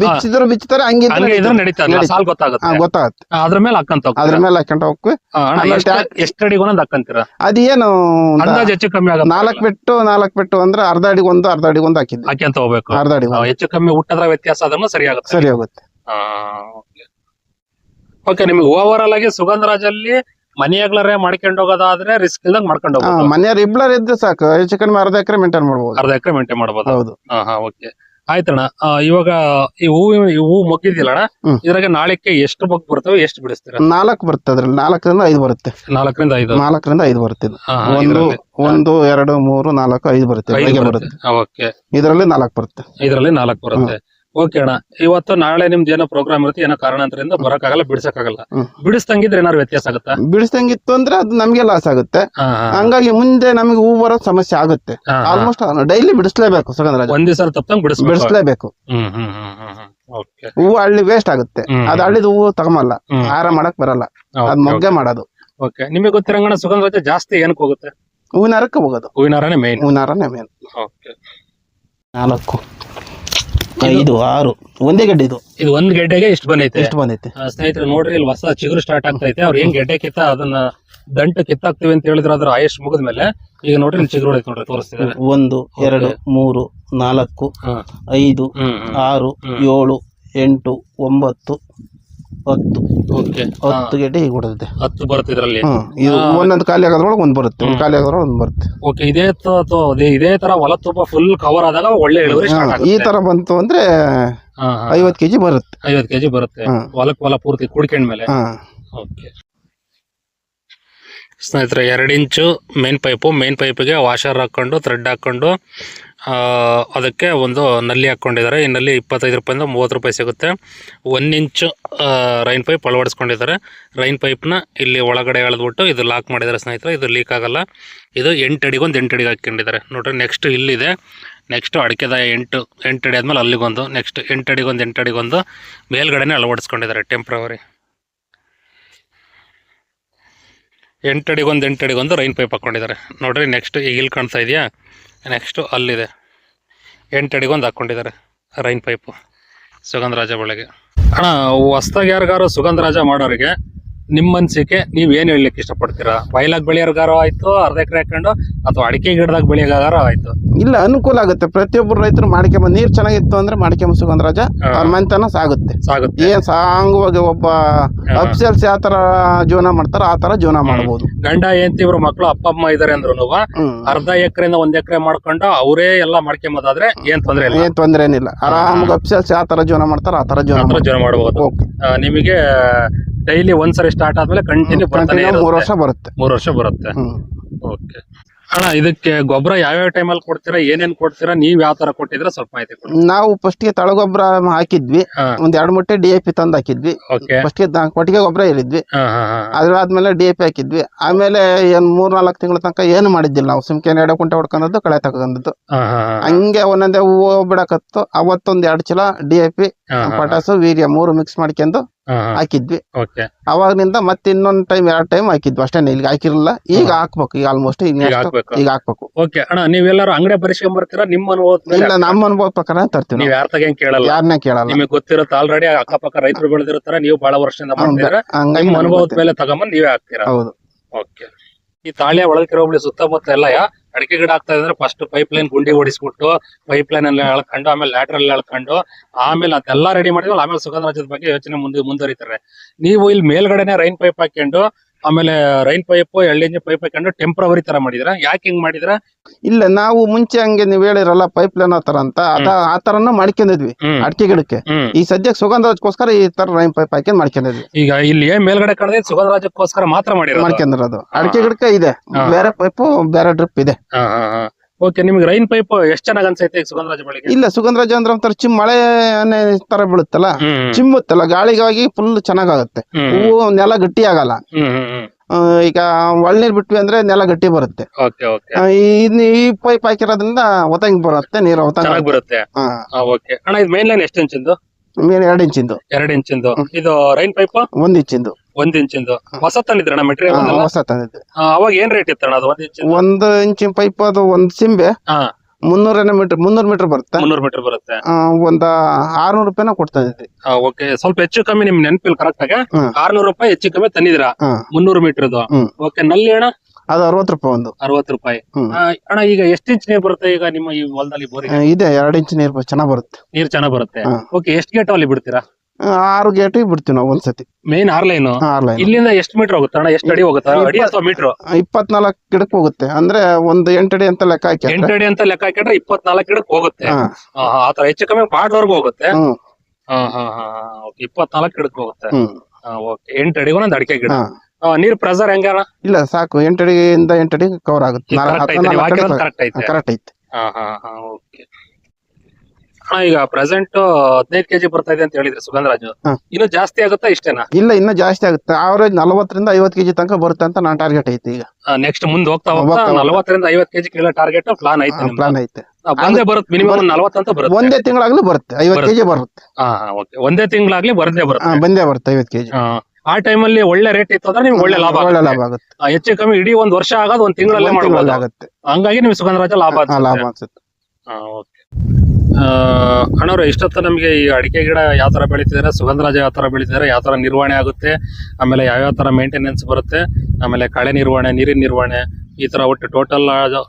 ಬಿಚ್ಚಿದ್ರು ಹಂಗಿದ್ರೆ ಹಂಗೆ ಇದ್ರೆ ನಡೀತಾ ಇಲ್ಲ ನಡೀತಾ. ಸಾಲ್ ಗೊತ್ತಾಗುತ್ತೆ. ಗೊತ್ತಾಗುತ್ತೆ. ಅದ್ರ ಮೇಲೆ ಹಾಕಂತ ಅದ್ರ ಮೇಲೆ ಹೋಗ್ವಿ ಆಮೇಲೆ ಟ್ಯಾಕ್- ಎಷ್ಟಡಿ ಒಂದೊಂದು ಹಾಕಂತೀರಾ? ಅದೇನು ಒಂದು ಹೆಚ್ಚು ಕಮ್ಮಿ ಆಗುತ್ತೆ. ನಾಲ್ಕ್ ಬಿಟ್ಟು ನಾಲ್ಕು ಬಿಟ್ಟು ಅಂದ್ರೆ ಅರ್ಧ ಅಡಿಗೆ ಒಂದು ಅರ್ಧ ಅಡಿಗೆ ಒಂದು ಹಾಕಿದ್ವಿ. ಹಾಕಂತ ಹೋಗ್ಬೇಕು. ಅರ್ಧ ಅಡಿಗೆ ಹೆಚ್ಚು ಕಮ್ಮಿ ಊಟದ ವ್ಯತ್ಯಾಸ ಅದನ್ನ ಸರಿ ಆಗುತ್ತೆ. ಸರಿ ಹೋಗುತ್ತೆ. ಓಕೆ ನಿಮ್ಗೆ ಓವರ್ ಆಲ್ ಆಗಿ ಸುಗಂಧರಾಜಲ್ಲಿ ಮನೆಯಾಗ್ಲರೇ ಮಾಡ್ಕೊಂಡು ಹೋಗೋದಾದ್ರೆ ರಿಸ್ಕ್ ಇಲ್ದಂಗ್ ಮಾಡ್ಕೊಂಡು ಹೋಗೋದು ಮನೆಯವ್ರು ಇಬ್ಲರ್ ಇದ್ದು ಸಾಕು. ಹೆಚ್ಚು ಕಡಿಮೆ ಅರ್ಧ ಎಕರೆ ಮೇಂಟೈನ್ ಮಾಡ್ಬೋದು. ಅರ್ಧ ಎಕರೆ ಮೇಂಟೈನ್ ಮಾಡ್ಬೋದು. ಹೌದು. ಹಾ ಹಾ ಓಕೆ ಆಯ್ತಣ್ಣ. ಆ, ಇವಾಗ ಈ ಹೂವು ಈ ಹೂವು ಮೊಗ್ಗಿದ್ಯಲ್ಲಣ್ಣ? ಹ್ಮ್. ಇದ್ರಾಗ ನಾಳೆಕ್ಕೆ ಎಷ್ಟು ಮೊಗ್ಗು ಬರ್ತವೆ ಎಷ್ಟು ಬಿಡಿಸ್ತೀರ? ನಾಲ್ಕು ಬರುತ್ತೆ ಅದ್ರಲ್ಲಿ ನಾಲ್ಕರಿಂದ ಐದು ಬರುತ್ತೆ. ನಾಲ್ಕರಿಂದ ಐದು. ನಾಲ್ಕರಿಂದ ಐದು ಬರುತ್ತೆ ಇದು. ಹಾ, ಹಾ, ಒಂದು ಇದ್ರಲ್ಲಿ. ಒಂದು ಎರಡು ಮೂರು ನಾಲ್ಕು ಐದು ಬರುತ್ತೆ. ಐದು ಬೆಳಗ್ಗೆ ಬರುತ್ತೆ. ಬರುತ್ತೆ. ಓಕೆ. ಇದರಲ್ಲಿ ನಾಲ್ಕು ಬರುತ್ತೆ. ಇದರಲ್ಲಿ ನಾಲ್ಕು ಬರುತ್ತೆ. ಓಕೆ ಅಣ್ಣ. ಇವತ್ತು ನಾಳೆ ನಿಮ್ದು ಏನೋ ಪ್ರೋಗ್ರಾಮ್ ಇರುತ್ತೆ ಏನೋ ಕಾರಣಾಂತರದಿಂದ ಬರಕ್ಕಾಗಲ್ಲ ಬಿಡ್ಸಕ್ಕಾಗಲ್ಲ. ಬಿಡಿಸ್ದಂಗಿದ್ರೆ ಏನಾದ್ರು ವ್ಯತ್ಯಾಸ ಆಗುತ್ತಾ? ಬಿಡಿಸ್ದಂಗಿತ್ತು ಅಂದ್ರೆ ಅದು ನಮ್ಗೆ ಲಾಸ್ ಆಗುತ್ತೆ. ಹಂಗಾಗಿ ಮುಂದೆ ನಮಗೆ ಹೂ ಬರೋ ಸಮಸ್ಯೆ ಆಗುತ್ತೆ. ಆಲ್ಮೋಸ್ಟ್ ಡೈಲಿ ಬಿಡಿಸ್ಲೇಬೇಕು ಸುಗಂಧರಾಜ ಒಂದ್ ದಿವಸ ತಪ್ಪಂಗ್ ಬಿಡಿಸ್ ಬಿಡಿಸ್ಲೇಬೇಕು. ಹೂವು ಹಳ್ಳಿ ವೇಸ್ಟ್ ಆಗುತ್ತೆ. ಅದ್ ಹಳ್ಳಿದ ಹೂವು ತಗೊಂಬಲ್ಲ ಆರ ಹಾರ ಮಾಡಕ್ ಬರಲ್ಲ. ಅದ್ ಮೊಗ್ಗೆ ಮಾಡೋದು. ಓಕೆ ನಿಮಗೆ ಗೊತ್ತಿರಂಗಣ ಸುಗಂಧರಾಜ ಜಾಸ್ತಿ ಏನಕ್ಕೆ ಹೋಗುತ್ತೆ? ಹೂವಿನಾರಕ್ಕೆ ಹೋಗೋದು. ಹೂವಿನಾರನೇ ಮೇನ್ ಹೂವಿನಾರನೇ ಮೇನ್ ಓಕೆ ನಾಲ್ಕು. ಐದು ಆರು ಒಂದೇ ಗಡ್ಡೆ ಇದು. ಇದು ಒಂದ್ ಗಡ್ಡೆಗೆ ಇಷ್ಟು ಬಂದೈತೆ? ಎಷ್ಟು ಬಂದೈತೆ? ಆ, ಸ್ನೇಹಿತರೆ ನೋಡ್ರಿ ಇಲ್ಲಿ ಹೊಸ ಚಿಗುರು ಸ್ಟಾರ್ಟ್ ಆಗ್ತೈತೆ ಅವ್ರು ಏನ್ ಗಡ್ಡೆ ಕಿತ್ತ ಅದನ್ನ ದಂಟ ಕಿತ್ತಾಕ್ತಿವಿ ಅಂತ ಹೇಳಿದ್ರೆ ಅದ್ರ ಆಯುಷ್ ಮುಗಿದ್ಮೇಲೆ ಈಗ ನೋಡ್ರಿ ಇಲ್ಲಿ ಚಿಗುರು ಹೊಡೈತೆ ನೋಡ್ರಿ ತೋರಿಸ್ತೀವಿ ಒಂದು ಎರಡು ಮೂರು ನಾಲ್ಕು ಹಾ. ಐದು ಹ್ಮ್ ಹ್ಮ್. ಆರು ಏಳು ಎಂಟು ಒಂಬತ್ತು ಹತ್ತು. ಓಕೆ. ಹತ್ತು ಈಗ ಹೊಡೆದಿದೆ ಹತ್ತು ಬರುತ್ತೆ ಇದರಲ್ಲಿ. ಹ್ಮ್. ಇದು ಒಂದೊಂದು ಖಾಲಿ ಆಗೋದ್ರೊಳಗೆ ಒಂದು ಬರುತ್ತೆ. ಒಂದು ಖಾಲಿ ಆಗೋದ್ರೊಳಗೆ ಒಂದು ಬರುತ್ತೆ. ಓಕೆ ಇದೇ ತ- ತ- ಅದೇ- ಇದೇ ತರ ಹೊಲ ತುಪ್ಪ ಫುಲ್ ಕವರ್ ಆದಾಗ ಒಳ್ಳೆ ಇಳುವರಿ ಹಾ, ಸ್ಟಾರ್ಟ್ ಈ ಆಗುತ್ತೆ ತರ ಬಂತು ಅಂದ್ರೆ ಹಾ, ಹಾ. ಐವತ್ತು ಕೆಜಿ ಬರುತ್ತೆ. ಐವತ್ತು ಕೆಜಿ ಬರುತ್ತೆ. ಹಾ. ಹೊಲಕ್ ಹೊಲ ಪೂರ್ತಿ ಕುಡ್ಕೊಂಡ್ಮೇಲೆ ಮೇಲೆ. ಓಕೆ. ಸ್ನೇಹಿತರೆ ಎರಡು ಇಂಚು ಮೇನ್ ಪೈಪು. ಮೇನ್ ಪೈಪಿಗೆ ವಾಷರ್ ಹಾಕೊಂಡು ಥ್ರೆಡ್ ಹಾಕ್ಕೊಂಡು ಆ, ಅದಕ್ಕೆ ಒಂದು ನಲ್ಲಿ ಹಾಕ್ಕೊಂಡಿದ್ದಾರೆ. ಈ ನಲ್ಲಿ ಇಪ್ಪತ್ತೈದು ರೂಪಾಯಿಂದ ಮೂವತ್ತು ರೂಪಾಯಿ ಸಿಗುತ್ತೆ. ಒನ್ ಇಂಚು ರೈನ್ ಪೈಪ್ ಅಳವಡಿಸ್ಕೊಂಡಿದ್ದಾರೆ. ರೈನ್ ಪೈಪ್ನ ಇಲ್ಲಿ ಒಳಗಡೆ ಎಳೆದ್ಬಿಟ್ಟು ಇದು ಲಾಕ್ ಮಾಡಿದ್ದಾರೆ ಸ್ನೇಹಿತರೆ. ಇದು ಲೀಕ್ ಆಗಲ್ಲ. ಇದು ಎಂಟು ಅಡಿಗೆ ಒಂದು ಎಂಟು ಅಡಿಗೆ ಹಾಕ್ಕೊಂಡಿದ್ದಾರೆ. ನೋಡ್ರಿ ನೆಕ್ಸ್ಟ್ ಇಲ್ಲಿದೆ. ನೆಕ್ಸ್ಟ್ ಅಡಿಕೆದ ಎಂಟು ಎಂಟು ಅಡಿ ಆದಮೇಲೆ ಅಲ್ಲಿಗೊಂದು ನೆಕ್ಸ್ಟ್ ಎಂಟು ಅಡಿಗೊಂದು ಎಂಟು ಅಡಿಗೊಂದು ಮೇಲ್ಗಡೆನೇ ಅಳವಡಿಸ್ಕೊಂಡಿದ್ದಾರೆ ಟೆಂಪ್ರವರಿ ಎಂಟು ಅಡಿಗೊಂದು ಎಂಟು ಅಡಿಗೊಂದು ರೈನ್ ಪೈಪ್ ಹಾಕ್ಕೊಂಡಿದ್ದಾರೆ. ನೋಡ್ರಿ ನೆಕ್ಸ್ಟ್ ಈಗ ಇಲ್ಲಿ ಕಾಣ್ತಾ ಇದೆಯಾ? ನೆಕ್ಸ್ಟು ಅಲ್ಲಿದೆ. ಎಂಟು ಅಡಿಗೊಂದು ಹಾಕ್ಕೊಂಡಿದ್ದಾರೆ ರೈನ್ ಪೈಪು ಸುಗಂಧರಾಜ ಬಳಿಗೆ ಅಣ್ಣ ಹೊಸ್ದಾಗಿ ಯಾರಿಗಾರು ಸುಗಂಧರಾಜ ಮಾಡೋರಿಗೆ ನಿಮ್ಮ ಅನ್ಸಿಕೆ ನೀವು ಏನು ಹೇಳಲಿಕ್ಕೆ ಇಷ್ಟಪಡ್ತೀರಾ? ಬಯಲಾಗ್ ಬೆಳೆಯೋರ್ಗಾರು ಆಯ್ತು ಅರ್ಧ ಎಕರೆ ಹಾಕೊಂಡು ಅಥವಾ ಅಡಿಕೆ ಗಿಡದಾಗ ಬೆಳೆಯೋಗಾರ ಆಯ್ತು? ಇಲ್ಲ ಅನುಕೂಲ ಆಗುತ್ತೆ. ಪ್ರತಿಯೊಬ್ಬರು ರೈತರು ಮಾಡ್ಕೊಂಬ ನೀರ್ ಚೆನ್ನಾಗಿತ್ತು ಅಂದ್ರೆ ಮಾಡ್ಕೊಂಬ ಸುಗಂಧರಾಜ ರಾಜ ಅವ್ರ ಮನೆತನ ಸಾಗುತ್ತೆ. ಸಾಗುತ್ತೆ. ಏನ್ ಸಾಂಗವಾಗಿ ಒಬ್ಬ ಅಫ್ಸಲ್ಸ್ ಯಾವ ತರ ಜೀವನ ಮಾಡ್ತಾರ ಆ ತರ ಜೀವನ ಮಾಡಬಹುದು ಗಂಡ ಹೆಂಡತಿ ಇಬ್ರು ಮಕ್ಕಳು ಅಪ್ಪ ಅಮ್ಮ ಇದಾರೆ ಅಂದ್ರು ಅರ್ಧ ಎಕರೆಯಿಂದ ಒಂದ್ ಎಕರೆ ಮಾಡ್ಕೊಂಡು ಅವರೇ ಎಲ್ಲ ಮಾಡ್ಕೊಂಬೋದಾದ್ರೆ ಏನ್ ತೊಂದ್ರೆ ಇಲ್ಲ. ಏನ್ ತೊಂದ್ರೆ ಏನಿಲ್ಲ. ಆರಾಮಾಗಿ ಅಫ್ಸಲ್ಸ್ ಯಾವ ತರ ಜೀವನ ಮಾಡ್ತಾರ ಆ ತರ ಜೀವನ ಜೀವನ ಮಾಡಬಹುದು ನಿಮಗೆ ಡೈಲಿ ಒಂದ್ಸರಿ ಸ್ಟಾರ್ಟ್ ಆದ್ಮೇಲೆ ಕಂಟಿನ್ಯೂ ಬರ್ತಾನೆ ಮೂರು. ವರ್ಷ ಬರುತ್ತೆ. ಮೂರು ವರ್ಷ ಬರುತ್ತೆ. ಹ್ಮ್. ಓಕೆ ಅಣ್ಣ ಇದಕ್ಕೆ ಗೊಬ್ಬರ ಯಾವ್ಯಾವ ಟೈಮಲ್ಲಿ ಕೊಡ್ತೀರಾ ಏನೇನ್ ಕೊಡ್ತೀರಾ ನೀವ್ ಯಾವ ತರ ಕೊಟ್ಟಿದ್ರೆ ಸ್ವಲ್ಪ ಮಾಹಿತಿ ಕೊಡಿ. ನಾವು ಫಸ್ಟ್ಗೆ ತಳಗೊಬ್ಬರ ಹಾಕಿದ್ವಿ. ಹಾ. ಒಂದ್ ಎರಡ್ ಮೊಟ್ಟೆ ಡಿ ಎಪಿ ಪಿ ತಂದು ಹಾಕಿದ್ವಿ. ಓಕೆ ಫಸ್ಟ್ಗೆ ಕೊಟ್ಟಿಗೆ ಗೊಬ್ಬರ ಇರಿದ್ವಿ ಅದ್ರಾದ್ಮೇಲೆ ಹಾ ಹಾ. ಅದಾದ್ಮೇಲೆ ಡಿ ಎ ಪಿ ಹಾಕಿದ್ವಿ. ಆಮೇಲೆ ಏನ್ ಮೂರ್ ನಾಲ್ಕು ತಿಂಗಳ ತನಕ ಏನು ಮಾಡಿದ್ದಿಲ್ಲ ನಾವು. ಸುಮ್ಕೆ ಎರಡು ಕುಂಟೆ ಹೊಡ್ಕೊಂಡದ್ದು ಕಳೆ ತಗೊಂಡದ್ದು. ಹಾ ಹಾ ಹಾ. ಹಂಗೆ ಒಂದೊಂದೇ ಹೂವು ಬಿಡಕತ್ತು ಅವತ್ತೊಂದ್ ಎರಡು ಚೀಲ ಡಿ ಎ ಪಿ ಹಾ ಹಾ ಪಟಾಸು ವೀರ್ಯ ಮೂರು ಮಿಕ್ಸ್ ಮಾಡ್ಕೊಂಡು ಹಾಕಿದ್ವಿ. ಅವಾಗ್ನಿಂದ ಮತ್ತೆ ಇನ್ನೊಂದ್ ಟೈಮ್ ಎರಡ್ ಟೈಮ್ ಹಾಕಿದ್ವಿ. ಅಷ್ಟೇ ಇಲ್ಲಿ ಹಾಕಿರಲಿಲ್ಲ ಈಗ ಹಾಕ್ಬೇಕು ಈಗ ಆಲ್ಮೋಸ್ಟ್ ಈಗ ಈಗ ಹಾಕ್ಬೇಕು. ಓಕೆ ಅಣ್ಣ ನೀವೆಲ್ಲರೂ ಅಂಗಡಿ ಪರಿಶ್ರಮ ಬರ್ತೀರಾ ನಿಮ್ಮ ಅನುಭವ ಇಲ್ಲ ನಮ್ಮ ಅನುಭವ ಪ್ರಕಾರ ತರ್ತೀವಿ ನೀವು ಯಾರ ತಗ ಕೇಳಲ್ಲ. ಯಾರನ್ನ ಕೇಳಲ್ಲ. ನಿಮಗೆ ಗೊತ್ತಿರುತ್ತೆ ಆಲ್ರೆಡಿ ಅಕ್ಕಪಕ್ಕ ರೈತರು ಬೆಳೆದಿರ್ತಾರ ನೀವು ಬಹಳ ವರ್ಷದಿಂದ ಮಾಡ್ತೀರಾ ನಿಮ್ಮ ಅನುಭವದ ಮೇಲೆ ತಗೊಂಬಂದ್ ನೀವೇ ಹಾಕ್ತೀರಾ? ಹೌದು. ಓಕೆ ಈ ತಾಳಿಯ ಒಳಗಿರೋ ಹೋಬಳಿ ಸುತ್ತಮುತ್ತ ಎಲ್ಲ ಅಡಿಕೆ ಗಿಡ ಆಗ್ತಾ ಇದ್ರೆ ಫಸ್ಟ್ ಪೈಪ್ ಲೈನ್ ಗುಂಡಿ ಹೊಡಿಸ್ಬಿಟ್ಟು ಪೈಪ್ ಲೈನ್ ಅಲ್ಲಿ ಎಳ್ಕೊಂಡು, ಆಮೇಲೆ ಲ್ಯಾಟ್ರಲ್ ಎಳ್ಕೊಂಡು, ಆಮೇಲೆ ಅದೆಲ್ಲ ರೆಡಿ ಮಾಡಿದ್ಮೇಲೆ ಆಮೇಲೆ ಸುಗಂಧರಾಜದ ಬಗ್ಗೆ ಯೋಚನೆ ಮುಂದೆ ಮುಂದುವರಿತಾರೆ. ನೀವು ಇಲ್ಲಿ ಮೇಲ್ಗಡೆನೆ ರೈನ್ ಪೈಪ್ ಹಾಕೊಂಡು ಆಮೇಲೆ ರೈನ್ ಪೈಪ್ ಎಳ್ಳಿಂಜಿ ಪೈಪ್ ಹಾಕೊಂಡು ಟೆಂಪ್ರವರಿ ತರ ಮಾಡಿದ್ರ? ಯಾಕೆ ಹಿಂಗ್ ಮಾಡಿದ್ರ? ಇಲ್ಲ ನಾವು ಮುಂಚೆ ಹಂಗೆ ನೀವ್ ಹೇಳಿರಲ್ಲ ಪೈಪ್ ಲೈನ್ ಆತರ ಅಂತ. ಅದ ಆ ತರನ ಮಾಡ್ಕೊಂಡಿದ್ವಿ ಹ್ಮ್. ಅಡಿಕೆ ಗಿಡಕ್ಕೆ ಹ್ಮ್. ಈ ಸದ್ಯಕ್ಕೆ ಸುಗಂಧರಾಜಕ್ಕೋಸ್ಕರ ಈ ತರ ರೈನ್ ಪೈಪ್ ಹಾಕಿ ಮಾಡ್ಕೊಂಡಿದ್ವಿ. ಈಗ ಇಲ್ಲಿ ಏನ್ ಮೇಲ್ಗಡೆ ಕಾಣದೆ ಸುಗಂಧರಾಜಕ್ಕೋಸ್ಕರ ಮಾತ್ರ ಮಾಡಿರೋದು? ಮಾಡ್ಕೊಂಡಿರೋದು. ಅಡಿಕೆ ಗಿಡಕ್ಕೆ ಇದೆ. ಬೇರೆ ಪೈಪ್ ಬೇರೆ ಡ್ರಿಪ್ ಇದೆ. ಓಕೆ ನಿಮ್ಗೆ ರೈನ್ ಪೈಪ್ ಎಷ್ಟು ಚೆನ್ನಾಗ್ ಅನ್ಸೈತೆ ಸುಗಂಧರಾಜ ಬೆಳಿಗ್ಗೆ ಇಲ್ಲ ಸುಗಂಧರಾಜ ಅಂದ್ರೆ ಒಂಥರ ಚಿಮ್ ಮಳೆ ತರ ಬೀಳುತ್ತಲ್ಲ? ಚಿಮ್ಮುತ್ತಲ್ಲ ಗಾಳಿಗಾಗಿ ಫುಲ್ ಚೆನ್ನಾಗಾಗುತ್ತೆ. ಹೂವು ನೆಲ ಗಟ್ಟಿ ಆಗಲ್ಲ. ಈಗ ಒಳ್ನೀರ್ ಬಿಟ್ವಿ ಅಂದ್ರೆ ನೆಲ ಗಟ್ಟಿ ಬರುತ್ತೆ. ಈ ಪೈಪ್ ಹಾಕಿರೋದ್ರಿಂದ ಒತ್ತಂಗ್ ಬರುತ್ತೆ ನೀರು ಒತ್ತಂಗ್ ಬರುತ್ತೆ. ಅಣ್ಣ ಇದು ಮೇನ್ ಲೈನ್ ಎಷ್ಟು ಇಂಚಿಂದು? ಮೇನ್ ಎರಡು ಇಂಚಿಂದು. ಎರಡು ಇಂಚಿಂದು. ಇದು ರೈನ್ ಪೈಪ್ ಒಂದ್ ಇಂಚಿಂದು. ಒಂದ್ ಇಂಚಿಂದು. ಹೊಸ ತಂದಿದ್ರಣ್ಣ ಮೆಟೀರಿಯಲ್ ಹೊಸ ತಂದಿದ್ದೆ. ಅವಾಗ ಏನ್ ರೇಟ್ ಇತ್ತಣ್ಣ ಅದು ಒಂದ್ ಇಂಚ್ ಒಂದ್ ಇಂಚಿನ ಪೈಪ್ ಅದು ಒಂದ್ ಸಿಂಬೆ ಮುನ್ನೂರ ಮೀಟರ್ ಮುನ್ನೂರು ಮೀಟರ್ ಬರುತ್ತೆ. ಮುನ್ನೂರು ಮೀಟರ್ ಬರುತ್ತೆ. ಒಂದ ಆರ್ನೂರು ರೂಪಾಯಿನ ಕೊಡ್ತಾ ಓಕೆ ಸ್ವಲ್ಪ ಹೆಚ್ಚು ಕಮ್ಮಿ ನಿಮ್ ನೆನಪಿಲ್ ಕರೆಕ್ಟ್ ಆಗ. ಆರ್ನೂರು ರೂಪಾಯಿ ಹೆಚ್ಚು ಕಮ್ಮಿ ತಂದಿದ್ರ ಮುನ್ನೂರು ಮೀಟರ್ದು. ಓಕೆ ನಲ್ಲಿ ಅಣ್ಣ? ಅದು ಅರವತ್ತು ರೂಪಾಯಿ ಒಂದು. ಅರವತ್ತು ರೂಪಾಯಿ. ಅಣ್ಣ ಈಗ ಎಷ್ಟು ಇಂಚ್ ನೀರು ಬರುತ್ತೆ ಈಗ ನಿಮ್ಮ ಈ ಹೊಲದಲ್ಲಿ ಬೋರಿ ಇದೆ ಎರಡು ಇಂಚ್ ನೀರು ಚೆನ್ನಾಗ್ ಬರುತ್ತೆ. ನೀರ್ ಚೆನ್ನಾಗ್ ಬರುತ್ತೆ. ಓಕೆ ಎಷ್ಟು ಗೇಟ್ ಅಲ್ಲಿ ಬಿಡ್ತೀರಾ? ಆರು ಗೇಟ್ ಬಿಡ್ತೀವಿ ನಾವು ಒಂದ್ಸತಿ main R line R line ಇಲ್ಲಿಂದ ಎಷ್ಟು ಮೀಟರ್ ಹೋಗುತ್ತೆ ಅಣ್ಣ? ಎಷ್ಟು ಅಡಿ ಹೋಗುತ್ತೆ? ಅಡಿ ಅಥವಾ ಮೀಟರ್ ಇಪ್ಪತ್ನಾಲ್ಕು ಗಿಡಕ್ಕೆ ಹೋಗುತ್ತೆ. ಅಂದ್ರೆ ಒಂದು ಎಂಟಡಿ ಅಂತ ಲೆಕ್ಕ ಹಾಕಿ ಎಂಟು ಅಡಿ ಅಂತ ಲೆಕ್ಕ ಹಾಕಿದ್ರೆ ಇಪ್ಪತ್ನಾಲ್ಕು ಗಿಡಕ್ಕೆ ಹೋಗುತ್ತೆ. ಆತರ ಹೆಚ್ಚು ಕಮ್ಮಿ ಬಾಡ್ವರ್ಗು ಹೋಗುತ್ತೆ. ಹ್ಮ್. ಹಾ ಹಾ ಹಾ ಓಕೆ ಇಪ್ಪತ್ನಾಲ್ಕು ಗಿಡಕ್ಕೆ ಹೋಗುತ್ತೆ. ಎಂಟು ಅಡಿಗೂ ಒಂದು ಅಡಿಕೆ ಗಿಡ. ನೀರ್ ಪ್ರೆಸರ್ ಹೆಂಗ ಇಲ್ಲ ಸಾಕು. ಎಂಟಡಿಯಿಂದ ಎಂಟಡಿ ಕವರ್ ಆಗುತ್ತೆ. ಕರೆಕ್ಟ್ ಹಾ ಐತೆ ಈಗ ಪ್ರೆಸೆಂಟ್ ಹದಿನೈದು ಕೆಜಿ ಬರ್ತಾ ಇದೆ ಅಂತ ಹೇಳಿದ್ರೆ ಸುಗಂಧರಾಜು. ಹಾ. ಇನ್ನು ಜಾಸ್ತಿ ಆಗುತ್ತಾ ಇಷ್ಟೇನಾ? ಇಲ್ಲ ಇನ್ನೂ ಜಾಸ್ತಿ ಆಗುತ್ತೆ. ಆವರೇಜ್ ನಲವತ್ತರಿಂದ ಐವತ್ತು ಕೆಜಿ ತನಕ ಬರುತ್ತೆ ಅಂತ ನಾನು ಟಾರ್ಗೆಟ್ ಐತಿ ಈಗ. ನೆಕ್ಸ್ಟ್ ಮುಂದೆ ಹೋಗ್ತಾ ಹೋಗ್ತಾ ಹೋಗ್ತಾ ಹೋಗ್ತಾ. ನಲವತ್ತರಿಂದ ಐವತ್ತು ಕೆಜಿ ಕೇಳೋ ಟಾರ್ಗೆಟ್ ಪ್ಲಾನ್ ಐತೆ ನಿಮ್ದು. ಪ್ಲಾನ್ ಐತೆ. ಆ, ಬಂದೇ ಬರುತ್ತೆ ಮಿನಿಮಮ್. ನಲವತ್ತು ಅಂತ ಬರುತ್ತೆ. ಒಂದೇ ತಿಂಗಳಾಗ್ಲೂ ಬರುತ್ತೆ ಐವತ್ತು ಬರುತ್ತೆ. ಕೆಜಿ ಬರುತ್ತೆ. ಹಾ ಓಕೆ ಒಂದೇ ತಿಂಗಳಾಗ್ಲಿ ಬರದೇ ಬರುತ್ತೆ. ಬಂದೇ ಬರುತ್ತೆ ಐವತ್ತು ಕೆಜಿ. ಆ, ಆ ಟೈಮಲ್ಲಿ ಒಳ್ಳೆ ರೇಟ್ ಇತ್ತು ಅಂದ್ರೆ ನಿಮ್ಗೆ ಒಳ್ಳೆ ಲಾಭ ಒಳ್ಳೆ ಲಾಭ ಆಗುತ್ತೆ. ಆ, ಹೆಚ್ಚು ಕಮ್ಮಿ ಇಡೀ ಒಂದ್ ವರ್ಷ ಆಗೋದು ಒಂದ್ ತಿಂಗಳಲ್ಲೇ ಒಂದ್ ತಿಂಗಳಲ್ಲಿ ಮಾಡ್ಬೋದು ಆಗುತ್ತೆ. ಹಂಗಾಗಿ ನಿಮ್ಗೆ ಸುಗಂಧರಾಜ ಲಾಭ ಲಾಭ ಅನ್ಸುತ್ತೆ. ಹಾ, ಓಕೆ ಆ, ಅಣ್ಣವ್ರೆ ಇಷ್ಟೊತ್ತು ನಮಗೆ ಈ ಅಡಿಕೆ ಗಿಡ ಯಾವ ಥರ ಬೆಳೀತಿದ್ದಾರೆ ಸುಗಂಧರಾಜ ಯಾವ ಥರ ಬೆಳೀತಿದ್ದಾರೆ ಯಾವ ಥರ ನಿರ್ವಹಣೆ ಆಗುತ್ತೆ ಆಮೇಲೆ ಯಾವ್ಯಾವ ಥರ ಮೇಂಟೆನೆನ್ಸ್ ಬರುತ್ತೆ ಆಮೇಲೆ ಕಳೆ ನಿರ್ವಹಣೆ ನೀರಿನ ನಿರ್ವಹಣೆ ಈ ಥರ ಒಟ್ಟು ಟೋಟಲ್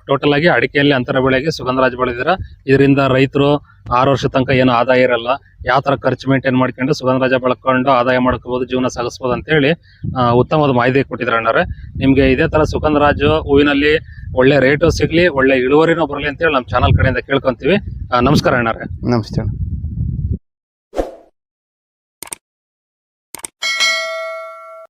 ಟೋಟಲ್ ಆಗಿ ಅಡಿಕೆಯಲ್ಲಿ ಅಂತರ ಬೆಳೆಗೆ ಸುಗಂಧರಾಜ ಬೆಳೆದಿರ ಇದರಿಂದ ರೈತರು ಆರು ವರ್ಷ ತನಕ ಏನು ಆದಾಯ ಇರಲ್ಲ. ಯಾವ ಥರ ಖರ್ಚು ಮೇಂಟೈನ್ ಮಾಡ್ಕೊಂಡು ಸುಗಂಧರಾಜ ಬೆಳ್ಕೊಂಡು ಆದಾಯ ಮಾಡ್ಕೋಬೋದು ಜೀವನ ಸಾಗಿಸ್ಬೋದು ಅಂತ ಹೇಳಿ ಆ, ಉತ್ತಮವಾದ ಮಾಹಿತಿ ಕೊಟ್ಟಿದ್ದಾರೆ ಅಣ್ಣವ್ರೆ. ನಿಮಗೆ ಇದೇ ಥರ ಸುಗಂಧರಾಜು ಹೂವಿನಲ್ಲಿ ಒಳ್ಳೆ ರೇಟು ಸಿಗ್ಲಿ, ಒಳ್ಳೆ ಇಳುವರಿನೂ ಬರಲಿ ಅಂತ ಹೇಳಿ ನಮ್ಮ ಚಾನಲ್ ಕಡೆಯಿಂದ ಕೇಳ್ಕೊಂತೀವಿ. ನಮಸ್ಕಾರ ಅಣ್ಣವ್ರೆ ನಮಸ್ತೆ